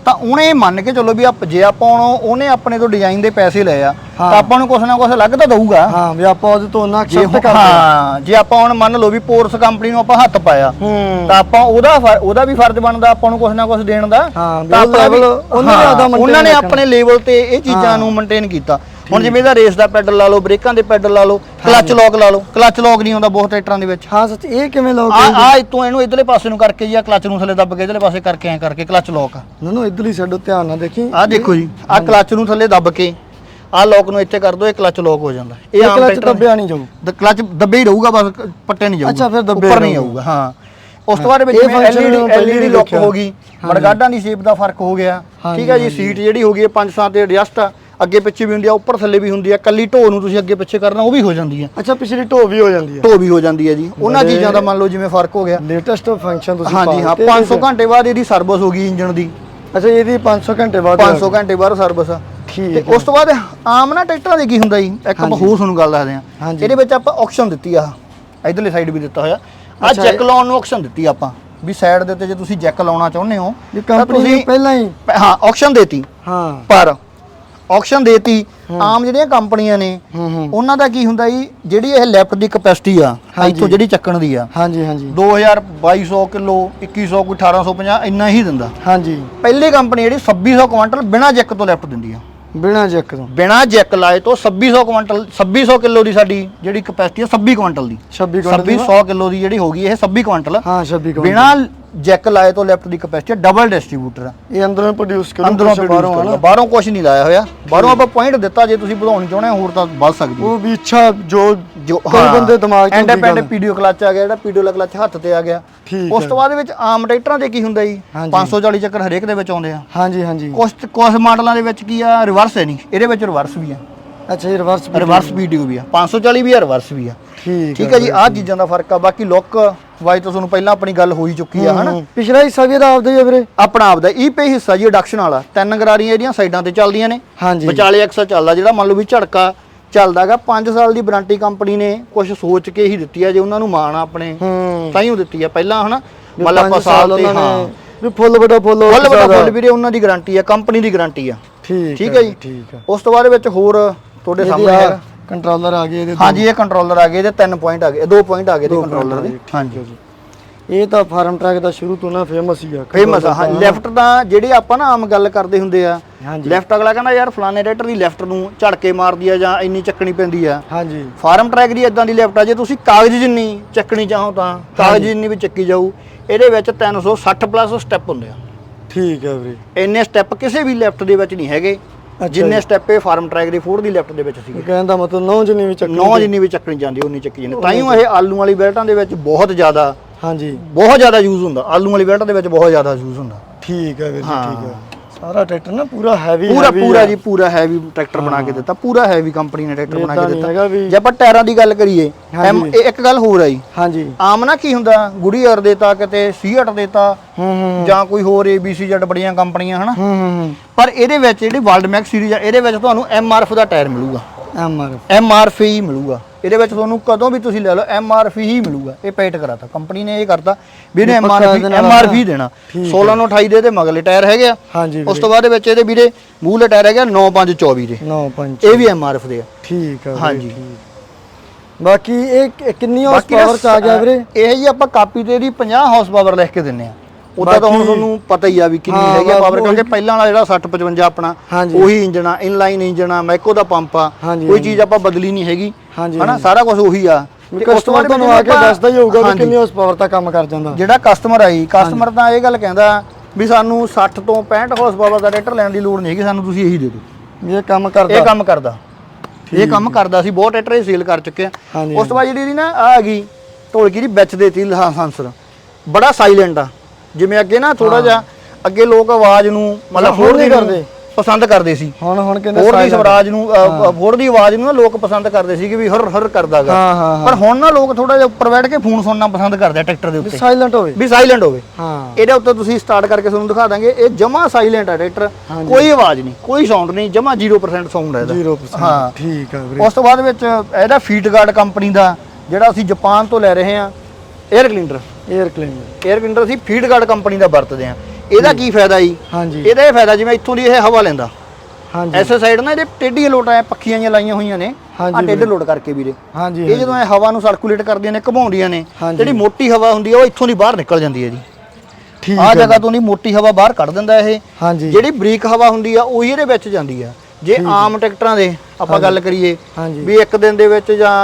ਤਾਂ ਉਹਨੇ ਇਹ ਮੰਨ ਕੇ ਚੱਲੋ ਵੀ ਆਪ ਜੇ ਆਪਾਂ ਉਹਨੇ ਆਪਣੇ ਤੋਂ ਡਿਜ਼ਾਈਨ ਦੇ ਪੈਸੇ ਲਏ ਆ ਹਾਂ। ਤਾਂ ਆਪਾਂ ਨੂੰ ਕੁਛ ਨਾ ਕੁਛ ਅਲੱਗ ਤਾਂ ਦਊਗਾ ਹਾਂ ਵੀ ਆਪਾਂ ਉਹਦੇ ਤੋਂ ਨਾ ਜੇ ਐਕਸੈਪਟ ਕਰਦੇ ਹਾਂ ਜੇ ਆਪਾਂ ਹੁਣ ਮੰਨ ਲਓ ਵੀ ਪੋਰਸ ਕੰਪਨੀ ਨੂੰ ਆਪਾਂ ਹੱਥ ਪਾਇਆ ਹੂੰ ਤਾਂ ਆਪਾਂ ਉਹਦਾ ਫਰ- ਉਹਦਾ ਵੀ ਫਰਜ਼ ਬਣਦਾ ਆਪਾਂ ਨੂੰ ਕੁਛ ਨਾ ਕੁਛ ਦੇਣ ਦਾ ਹਾਂ, ਵੀ ਉਹ level ਉਹਨਾਂ ਨੇ ਹਾਂ, ਆਪਦਾ maintain ਉਹਨਾਂ ਨੇ ਰੱਖਣਾ। ਆਪਣੇ ਲੈਵਲ ਤੇ ਇਹ ਚੀਜ਼ਾਂ। ਨੂੰ ਮੇਨਟੇਨ ਕੀਤਾ ਹੁਣ ਜਿਵੇਂ ਇਹਦਾ ਰੇਸ ਦਾ ਪੈਡਲ ਲਾ ਲਓ ਬ੍ਰੇਕਾਂ ਦੇ ਪੈਡਲ ਲਾ ਲਓ ਕਲੱਚ ਲੌਕ ਲਾ ਲਓ। ਕਲੱਚ ਲੌਕ ਨਹੀਂ ਆਉਂਦਾ ਬਹੁਤ ਟਰੈਕਟਰਾਂ ਦੇ ਵਿੱਚ। ਹਾਂ ਸੱਚ ਇਹ ਕਿਵੇਂ ਲੋਕ ਆ ਆ ਇਤੋਂ ਇਹਨੂੰ ਇਧਰਲੇ ਪਾਸੇ ਨੂੰ ਕਰਕੇ ਜੀ ਆ ਕਲੱਚ ਨੂੰ ਥੱਲੇ ਦੱਬ ਕੇ ਇਧਰਲੇ ਪਾਸੇ ਕਰਕੇ ਐ ਕਰਕੇ ਕਲੱਚ ਲੌਕ ਨਨੂ ਇਧਰਲੀ ਸਾਈਡ ਧਿਆਨ ਨਾਲ ਦੇਖੀ। ਆਹ ਦੇਖੋ ਜੀ ਆਹ ਕਲੱਚ ਨੂੰ ਥੱਲੇ ਦੱਬ ਕੇ ਆਹ ਲੋਕ ਨੂੰ ਇੱਥੇ ਕਰ ਦੋ ਇਹ ਕਲੱਚ ਲੋਕ ਹੋ ਜਾਂਦਾ। ਇਹ ਆਮ ਕਲਚ ਦੱਬਿਆ ਨਹੀਂ ਜਾਊ। ਕਲੱਚ ਦੱਬੇ ਹੀ ਰਹੂਗਾ ਬਸ ਪੱਟੇ ਨਹੀਂ ਜਾਊਗਾ। ਅੱਛਾ, ਫਿਰ ਦੱਬੇ ਉੱਪਰ ਨਹੀਂ। ਆਊਗਾ ਹਾਂ। ਉਸ ਤੋਂ ਬਾਅਦ ਵਿੱਚ ਵੀ ਲੁੱਕ। ਹੋ ਗਈ ਮੜਗਾਡਾਂ ਦੀ ਸ਼ੇਪ ਦਾ ਫ਼ਰਕ ਹੋ ਗਿਆ। ਠੀਕ ਹੈ ਜੀ। ਸੀਟ ਜਿਹੜੀ ਹੋ ਗਈ ਹੈ ਪੰਜ ਸੱਤ ਤੇ ਐਡਜਸਟ ਆ। ਅੱਗੇ ਪਿੱਛੇ ਵੀ ਹੁੰਦੀ ਆ ਉੱਪਰ ਥੱਲੇ ਵੀ ਹੁੰਦੀ ਆ ਕੱਲੀ ਢੋ ਨੂੰ ਤੁਸੀਂ ਅੱਗੇ ਪਿੱਛੇ ਕਰਨਾ ਉਹ ਵੀ ਹੋ ਜਾਂਦੀ ਹੈ ਅੱਛਾ ਪਿਛਲੀ ਢੋ ਵੀ ਹੋ ਜਾਂਦੀ ਹੈ ਢੋ ਵੀ ਹੋ ਜਾਂਦੀ ਹੈ ਜੀ। ਉਹਨਾਂ ਚੀਜ਼ਾਂ ਦਾ ਮੰਨ ਲਓ ਜਿਵੇਂ ਫ਼ਰਕ ਹੋ ਗਿਆ। ਲੇਟੈਸਟ ਫੰਕਸ਼ਨ ਤੁਸੀਂ ਹਾਂਜੀ ਹਾਂ ਪਾਤੇ 500 ਘੰਟੇ ਬਾਅਦ ਇਹਦੀ ਸਰਵਿਸ ਹੋ ਗਈ ਇੰਜਨ ਦੀ। ਅੱਛਾ ਇਹਦੀ 500 ਘੰਟੇ ਬਾਅਦ 500 ਘੰਟੇ ਬਾਅਦ ਸਰਵਿਸ ਆ। ਠੀਕ ਹੈ। ਉਸ ਤੋਂ ਬਾਅਦ ਆਮ ਨਾ ਟਰੈਕਟਰਾਂ ਦੇ ਕੀ ਹੁੰਦਾ ਜੀ? ਇੱਕ ਆਪਾਂ। ਹੋਰ ਤੁਹਾਨੂੰ ਗੱਲ ਦੱਸਦੇ ਆ। ਇਹਦੇ ਵਿੱਚ ਆਪਾਂ ਆਪਸ਼ਨ ਦਿੱਤੀ ਆ। ਇਧਰਲੇ ਸਾਈਡ ਵੀ ਦਿੱਤਾ ਹੋਇਆ। ਆ ਇਹ- ਲਾਉਣ ਨੂੰ ਆਪਸ਼ਨ ਦਿੱਤੀ ਆਪਾਂ। ਵੀ ਸਾਈਡ ਦੇ ਉੱਤੇ ਜੇ ਤੁਸੀਂ ਜੈਕ ਲਾਉਣਾ ਚਾਹੁੰਦੇ ਹੋ ਤਾਂ ਨੇ ਪਹਿਲਾਂ ਹੀ ਹਾਂ ਆਪਸ਼ਨ ਦੇਤੀ। ਹਾਂ। ਪਰ ਆਪਸ਼ਨ ਦੇਤੀ। ਆਮ ਜਿਹੜੀਆਂ ਕੰਪਨੀਆਂ ਨੇ ਉਹਨਾਂ ਦਾ ਕੀ ਹੁੰਦਾ ਜੀ? ਜਿਹੜੀ ਇਹ ਲੈਫਟ ਦੀ ਕਪੈਸਿਟੀ ਆ। ਇੱਥੋਂ ਜਿਹੜੀ ਚੱਕਣ ਦੀ ਆ। ਹਾਂਜੀ ਹਾਂਜੀ। 2000 2200 ਕਿਲੋ 2100 ਕੋਈ 1850 ਇੰਨਾ ਹੀ ਦਿੰਦਾ। ਹਾਂਜੀ। ਪਹਿਲੀ ਕੰਪਨੀ ਜਿਹੜੀ 2600 ਕੁਇੰਟਲ ਬਿਨਾਂ ਜੈਕ ਤੋਂ ਲੈਫਟ ਦਿੰਦੀ ਆ। ਬਿਨਾ ਜੈਕ ਤੋਂ। ਬਿਨਾ ਜੈਕ ਲਾਏ ਤੋਂ 2600 ਕੁਇੰਟਲ 2600 ਕਿਲੋ ਦੀ ਸਾਡੀ ਜਿਹੜੀ ਕਪੈਸਿਟੀ ਹੈ 26 ਕੁਇੰਟਲ ਦੀ। 26 ਕੁਇੰਟਲ ਦੀ 2600 ਕਿਲੋ ਦੀ ਜਿਹੜੀ ਹੋ ਗਈ ਇਹ 26 ਕੁਇੰਟਲ ਹਾਂ 26 ਕੁਇੰਟਲ ਬਿਨਾ ਜੈਕ ਲਾਏ ਤੋਂ ਲੈਫਟ ਦੀ ਕਪੈਸਿਟੀ ਡਬਲ ਡਿਸਟ੍ਰੀਬਿਊਟਰ ਆ। ਇਹ ਅੰਦਰੋਂ ਪ੍ਰੋਡਿਊਸ ਕਰੂ ਅੰਦਰੋਂ ਬਾਹਰੋਂ ਹਨਾ? ਬਾਹਰੋਂ ਕੁਝ ਨਹੀਂ ਲਾਇਆ ਹੋਇਆ। ਬਾਹਰੋਂ ਆਪਾਂ ਪੁਆਇੰਟ ਦਿੱਤਾ ਜੇ ਤੁਸੀਂ ਵਧਾਉਣੀ ਚਾਹੁੰਦੇ ਹੋ ਹੋਰ ਤਾਂ ਵੱਧ ਸਕਦੀ ਉਹ ਵੀ ਇੱਛਾ ਜੋ ਜੋ ਕੋਈ ਬੰਦੇ ਦਿਮਾਗ ਚ ਇੰਡੀਪੈਂਡੈਂਟ ਗੱਲ। ਪੀਡੀਓ ਕਲਚ ਆ ਗਿਆ ਜਿਹੜਾ ਪੀਡੀਓ ਕਲਚ ਹੱਥ ਤੇ ਆ ਗਿਆ। ਉਸ। ਤੋਂ ਬਾਅਦ ਵਿੱਚ ਆਮ ਟਰੈਕਟਰਾਂ ਦੇ ਕੀ ਹੁੰਦਾ ਜੀ? ਹਾਂਜੀ। 540 ਚੱਕਰ ਹਰੇਕ ਦੇ ਵਿੱਚ ਆਉਂਦੇ ਆ। ਹਾਂਜੀ ਹਾਂਜੀ। ਕੁਝ ਕੁਝ ਮਾਡਲਾਂ ਦੇ ਵਿੱਚ ਕੀ ਆ ਰਿਵਰਸ ਹੈ ਨਹੀਂ। ਇਹਦੇ ਵਿੱਚ ਰਿਵਰਸ ਵੀ ਆ। ਅੱਛਾ ਇਹ ਰਿਵਰਸ ਰਿਵਰਸ ਵੀਡੀਓ ਵੀ ਆ। 540 ਵੀ ਆ ਰਿਵਰਸ ਵੀ ਆ। ਠੀਕ ਹੈ ਜੀ ਆਹ ਚੀਜ਼ਾਂ ਦਾ ਫ਼ਰਕ ਆ। ਬਾਕੀ ਲੁੱਕ ਵਾਈਜ਼ ਤਾਂ ਤੁਹਾਨੂੰ ਪਹਿਲਾਂ ਆਪਣੀ ਗੱਲ ਹੋਈ ਚੁੱਕੀ ਆ ਹਨਾ? ਹੂੰ। ਪਿਛਲਾ ਹਿੱਸਾ ਵੀ ਇਹਦਾ ਆਪਦਾ ਹੀ ਹੈ ਵੀਰੇ। ਆਪਣਾ ਆਪਦਾ ਈ ਪੇ ਹਿੱਸਾ ਜੀ ਰਿਡਕਸ਼ਨ ਵਾਲਾ। ਤਿੰਨ ਗਰਾਰੀਆਂ ਇਹਦੀਆਂ ਸਾਈਡਾਂ ਤੇ ਚੱਲਦੀਆਂ ਨੇ। ਹਾਂਜੀ। ਵਿਚਾਲੇ ਅਕਸਰ ਚੱਲਦਾ ਜਿਹੜਾ ਮੰਨ ਲਓ ਵੀ ਝੜਕਾ ਚੱਲਦਾਗਾ 5 ਸਾਲ ਦੀ ਵਾਰੰਟੀ ਕੰਪਨੀ ਨੇ ਕੁਝ ਸੋਚ ਕੇ ਹੀ ਦਿੱਤੀ ਆ ਜੇ ਉਹਨਾਂ ਨੂੰ ਮਾਣ ਆ ਆਪਣੇ ਹੂੰ। ਤਾਂ ਹੀ ਉਹ ਦਿੱਤੀ ਆ ਪਹਿਲਾਂ ਹਨਾ? ਲਓ ਆਪਾਂ ਸਾਲ ਤੇ ਹਾਂ। ਵੀ ਫੁੱਲ ਬੜਾ ਫੁੱਲ ਫੁੱਲ ਬੜਾ ਫੁੱਲ ਵੀਰੇ ਉਹਨਾਂ ਦੀ ਗਾਰੰਟੀ ਆ ਕੰਪਨੀ ਦੀ ਗਾਰੰਟੀ ਆ। ਠੀਕ ਠੀਕ ਹੈ ਜੀ ਹੈ ਉਸ ਤੋਂ ਬਾਅਦ ਵਿੱਚ ਹੋਰ ਤੁਹਾਡੇ ਸਾਹਮਣੇ ਹੈਗਾ। ਕੰਟਰੋਲਰ ਆ ਗਏ ਇਹਦੇ ਹਾਂਜੀ ਇਹ ਕੰਟਰੋਲਰ ਆ ਗਏ ਇਹਦੇ ਤਿੰਨ ਪੁਆਇੰਟ ਆ ਗਏ ਦੋ ਪੁਆਇੰਟ ਆ ਗਏ ਇਹਦੇ ਕੰਟਰੋਲਰ ਦੇ। ਹਾਂਜੀ। ਇਹ ਤਾਂ ਫਾਰਮ ਟਰੈਕ ਦਾ ਸ਼ੁਰੂ ਤੋਂ ਨਾ ਫੇਮਸ ਹੀ ਆ ਫੇਮਸ ਆ ਹਾਂ ਲੈਫਟ ਤਾਂ। ਜਿਹੜੀ ਆਪਾਂ ਨਾ ਆਮ ਗੱਲ ਕਰਦੇ ਹੁੰਦੇ ਆ ਲੈਫਟ ਅਗਲਾ ਕਹਿੰਦਾ ਯਾਰ ਫਲਾਣੇ ਰੇਟਰ ਦੀ ਲੈਫਟ ਨੂੰ ਝੜਕੇ ਮਾਰਦੀ ਆ ਜਾਂ ਇੰਨੀ ਚੱਕਣੀ ਪੈਂਦੀ ਆ। ਹਾਂਜੀ। ਫਾਰਮ ਟਰੈਕ ਦੀ ਇਦਾਂ ਦੀ ਲੈਫਟ ਆ ਜੇ ਤੁਸੀਂ ਕਾਗਜ਼ ਜਿੰਨੀ ਚੱਕਣੀ ਚਾਹੋ ਤਾਂ ਕਾਗਜ਼ ਜਿੰਨੀ ਵੀ ਚੱਕੀ ਜਾਊ ਇਹਦੇ ਵਿੱਚ 360 ਪਲੱਸ ਸਟੈਪ ਹੁੰਦੇ ਆ। ਠੀਕ ਹੈ ਵੀਰੇ। ਇੰਨੇ ਸਟੈਪ ਕਿਸੇ ਵੀ ਲੈਫਟ ਦੇ ਵਿੱਚ ਨਹੀਂ ਹੈਗੇ। ਜਿੰਨੇ ਸਟੈਪ ਇਹ ਫਾਰਮ ਟਰੈਕ ਦੀ ਫੋਰ ਦੀ ਲੈਫਟ ਦੇ ਵਿੱਚ ਇਹ ਕਹਿਣ ਦਾ ਮਤਲਬ ਨੌ ਜਣੀ ਵੀ ਚੱਕਣੀ ਨੌ ਜਿੰਨੀ ਵੀ ਚੱਕਣੀ ਜਾਂਦੀ ਉਨੀ ਚੱਕੀ ਜਾਂਦੀ। ਤਾਂ ਹੀ ਇਹ ਆਲੂ ਵਾਲੀ ਬੈਲਟਾਂ ਦੇ ਵਿੱਚ ਬਹੁਤ ਜ਼ਿਆਦਾ ਹਾਂਜੀ। ਬਹੁਤ ਜ਼ਿਆਦਾ ਯੂਜ਼ ਹੁੰਦਾ। ਆਲੂ ਵਾਲੀ ਬੈਲਟ ਦੇ ਵਿੱਚ ਬਹੁਤ ਜ਼ਿਆਦਾ ਯੂਜ਼ ਹੁੰਦਾ। ਠੀਕ ਹੈ ਵੀਰ ਜੀ। ਠੀਕ ਹੈ। ਸਾਰਾ ਟਰੈਕਟਰ ਨਾ ਪੂਰਾ ਹੈਵੀ ਪੂਰਾ ਪੂਰਾ ਜੀ ਪੂਰਾ ਹੈਵੀ ਟਰੈਕਟਰ ਬਣਾ ਕੇ ਦਿੱਤਾ ਪੂਰਾ ਹੈਵੀ ਕੰਪਨੀ ਨੇ ਟਰੈਕਟਰ ਬਣਾ ਕੇ ਦਿੱਤਾ। ਜੇ ਆਪਾਂ ਟਾਇਰਾਂ ਦੀ ਗੱਲ ਕਰੀਏ ਇੱਕ ਗੱਲ ਹੋਰ ਆਈ। ਹਾਂਜੀ। ਆਮ ਨਾ ਕੀ ਹੁੰਦਾ ਗੁੜੀਅਰ ਦੇਤਾ ਕਿਤੇ ਸੀਅਟ ਦੇਤਾ ਹੂੰ ਹੂੰ ਜਾਂ ਕੋਈ ਹੋਰ ABC ਜੱਟ ਬੜੀਆਂ ਕੰਪਨੀਆਂ ਹਨਾ? ਹੂੰ ਹੂੰ ਪਰ ਇਹਦੇ ਵਿੱਚ ਜਿਹੜੀ ਵਰਲਡ ਮੈਕਸ ਸੀਰੀਜ਼ ਆ ਇਹਦੇ ਵਿੱਚ ਤੁਹਾਨੂੰ MRF ਦਾ ਟਾਇਰ ਮਿਲੂਗਾ। ਐਮ ਆਰ MRF ਹੀ ਮਿਲੂਗਾ। ਇਹਦੇ ਵਿੱਚ ਤੁਹਾਨੂੰ ਕਦੋਂ ਵੀ ਤੁਸੀਂ ਲੈ ਲਓ MRF ਹੀ ਮਿਲੂਗਾ। ਇਹ ਪੇਟ ਕਰਾਤਾ ਕੰਪਨੀ ਨੇ ਇਹ ਕਰਤਾ। ਵੀ ਇਹਨੇ ਨਾਲ MRF ਹੀ ਦੇਣਾ। 16 ਨੂੰ 28 ਦੇ ਤੇ ਮਗਲੇ ਟਾਇਰ ਹੈਗੇ ਆ। ਹਾਂਜੀ ਉਸ ਤੋਂ ਬਾਅਦ ਦੇ ਵਿੱਚ ਇਹਦੇ ਵੀਰੇ ਮੂਹਲੇ ਟਾਇਰ ਹੈਗੇ 9 5 24 ਦੇ। 9 5 ਇਹ ਵੀ MRF ਦੇ ਆ। ਠੀਕ ਆ ਹਾਂਜੀ। ਬਾਕੀ ਇਹ ਕਿੰਨੀ ਹਾਰਸ ਪਾਵਰ ਚ ਆ ਗਿਆ ਵੀਰੇ? ਇਹ ਜੀ ਆਪਾਂ ਕਾਪੀ ਤੇ ਇਹਦੀ 50 ਹਾਰਸ ਪਾਵਰ ਲਿਖ ਕੇ ਦਿੰਨੇ ਆ। ਉਦਾਂ ਤਾਂ ਹੁਣ ਬਾਕੀ- ਤੁਹਾਨੂੰ ਪਤਾ ਹੀ ਆ ਵੀ ਕਿੰਨੀ ਹਾਂ, ਹੈਗੀ ਆ ਬਸ ਪਾਵਰ ਕਿਉਂਕਿ ਪਹਿਲਾਂ ਵਾਲਾ ਜਿਹੜਾ 60 55 ਆਪਣਾ ਹਾਂਜੀ। ਉਹੀ ਇੰਜਨ ਆ ਇਨਲਾਈਨ ਇੰਜਨ ਆ ਮੈਕੋ ਦਾ ਪੰਪ ਆ ਹਾਂਜੀ, ਕੋਈ। ਚੀਜ਼ ਆਪਾਂ ਬਦਲੀ ਨਹੀਂ ਹੈਗੀ। ਹਾਂਜੀ, ਹਨਾ ਹਾਂਜੀ। ਸਾਰਾ ਕੁਝ ਉਹੀ ਆ। ਤੇ ਉਸ ਤੋਂ ਕਸਟਮਰ ਬਾਅਦ ਤੁਹਾਨੂੰ ਆ ਕੇ ਆਪਾਂ- ਦੱਸਦਾ ਹੀ ਹੋਊਗਾ ਵੀ ਹਾਂਜੀ। ਕਿੰਨੀ ਹਾਰਸ ਪਾਵਰ ਦਾ ਕੰਮ ਕਰ ਜਾਂਦਾ। ਜਿਹੜਾ ਕਸਟਮਰ ਆਈ ਕਸਟਮਰ ਤਾਂ ਇਹ ਗੱਲ ਕਹਿੰਦਾ ਵੀ ਸਾਨੂੰ 60 ਤੋਂ 65 ਹਾਰਸ ਪਾਵਰ ਦਾ ਟਰੈਕਟਰ ਲੈਣ ਦੀ ਲੋੜ ਨਹੀਂ ਹੈਗੀ ਸਾਨੂੰ ਤੁਸੀਂ ਇਹੀ ਦੇ ਦਿਓ। ਵੀ ਇਹ ਕੰਮ ਕਰਦਾ। ਇਹ ਕੰਮ ਕਰਦਾ। ਇਹ ਕੰਮ ਕਰਦਾ ਸੀ ਬਹੁਤ ਟਰੈਕਟਰ ਇਹ ਸੇਲ ਕਰ ਚੁੱਕੇ ਆ। ਹਾਂਜੀ, ਉਸ ਤੋਂ ਬਾਅਦ ਜਿਹੜੀ ਇਹਦੀ ਨਾ ਆ ਗਈ ਢੋਲਕੀ ਦੀ ਵਿੱਚ ਦੇਤੀ ਲਾਇਸੈਂਸਰ ਬੜਾ ਸਾਇਲੈਂਟ ਆ। ਜਿਵੇਂ ਅੱਗੇ ਨਾ ਥੋੜਾ ਜਿਹਾ ਅੱਗੇ ਲੋਕ ਆਵਾਜ਼ ਨੂੰ ਮਤਲਬ ਹੁਣ ਫੋਰ ਨਹੀਂ ਕਰਦੇ। ਪਸੰਦ ਕਰਦੇ ਸੀ। ਹੁਣ ਹੁਣ ਕਹਿੰਦੇ ਫੋਰ ਦੀ। ਸਵਰਾਜ ਨੂੰ ਫੋਰ ਦੀ ਆਵਾਜ਼ ਨੂੰ ਨਾ ਲੋਕ ਪਸੰਦ ਕਰਦੇ ਸੀ ਕਿ ਵੀ ਹਰ ਹਰ ਕਰਦਾਗਾ। ਪਰ ਹੁਣ ਨਾ ਲੋਕ ਥੋੜਾ ਜਿਹਾ ਉੱਪਰ ਬੈਠ ਕੇ ਫੋਨ ਸੁਣਨਾ ਪਸੰਦ ਕਰਦੇ ਆ ਟਰੈਕਟਰ ਦੇ ਉੱਤੇ। ਸਾਇਲੈਂਟ ਹੋਵੇ। ਵੀ ਸਾਇਲੈਂਟ ਹੋਵੇ। ਹਾਂ। ਇਹਦੇ ਉੱਤੇ ਤੁਸੀਂ ਸਟਾਰਟ ਕਰਕੇ ਤੁਹਾਨੂੰ ਦਿਖਾ ਦਾਂਗੇ ਇਹ ਜਮਾ ਸਾਇਲੈਂਟ ਹੈ ਟਰੈਕਟਰ। ਕੋਈ ਆਵਾਜ਼ ਨਹੀਂ ਕੋਈ ਸਾਊਂਡ ਨਹੀਂ ਜਮਾ 0% ਸਾਊਂਡ ਹੈ ਇਹਦਾ। 0% ਹਾਂ। ਠੀਕ ਆ ਵੀਰੇ। ਉਸ ਤੋਂ ਬਾਅਦ ਵਿੱਚ ਇਹਦਾ ਫੀਟ ਗਾਰਡ ਕੰਪਨੀ ਦਾ ਜਿਹੜਾ ਅਸੀਂ ਜਾਪਾਨ ਤੋਂ ਲੈ ਰਹੇ ਹਾਂ air cleaner air cleaner air cleaner ਅਸੀਂ ਫੀਟ ਗਾਰਡ ਕੰਪਨੀ ਦਾ ਵਰਤਦੇ ਹਾਂ। ਇਹਦਾ ਕੀ ਫਾਇਦਾ ਜੀ? ਹਾਂਜੀ। ਇਹਦਾ ਇਹ ਫਾਇਦਾ ਜਿਵੇਂ ਇੱਥੋਂ ਦੀ ਇਹ ਹਵਾ ਲੈਂਦਾ। ਹਾਂਜੀ। ਐਸੇ ਸਾਈਡ ਨਾ ਇਹਦੇ ਟੇਢੀਆਂ ਲੋਟਾਂ ਐ ਪੱਖੀਆਂ ਜਿਹੀਆਂ ਲਾਈਆਂ ਹੋਈਆਂ ਨੇ। ਆ ਟੇਢੇ ਲੋਟ ਕਰਕੇ ਵੀਰੇ। ਹਾਂਜੀ ਇਹ ਜਦੋਂ ਇਹ ਹਵਾ ਨੂੰ ਸਰਕੂਲੇਟ ਕਰਦੀਆਂ ਨੇ ਘੁਮਾਉਂਦੀਆਂ ਨੇ। ਜਿਹੜੀ ਮੋਟੀ ਹਵਾ ਹੁੰਦੀ ਹੈ ਉਹ ਇੱਥੋਂ ਦੀ ਬਾਹਰ ਨਿਕਲ ਜਾਂਦੀ ਹੈ ਜੀ। ਠੀਕ ਆ ਜਗ੍ਹਾ ਤੋਂ ਦੀ ਮੋਟੀ ਹਵਾ ਬਾਹਰ ਕੱਢ ਦਿੰਦਾ ਇਹ। ਹਾਂਜੀ। ਜਿਹੜੀ ਬਰੀਕ ਹਵਾ ਹੁੰਦੀ ਆ ਉਹੀ ਇਹਦੇ ਵਿੱਚ ਜਾਂਦੀ ਆ। ਜੇ ਆਮ ਟਰੈਕਟਰਾਂ ਦੇ ਆਪਾਂ ਗੱਲ ਕਰੀਏ ਵੀ ਇੱਕ ਦਿਨ ਦੇ ਵਿੱਚ ਜਾਂ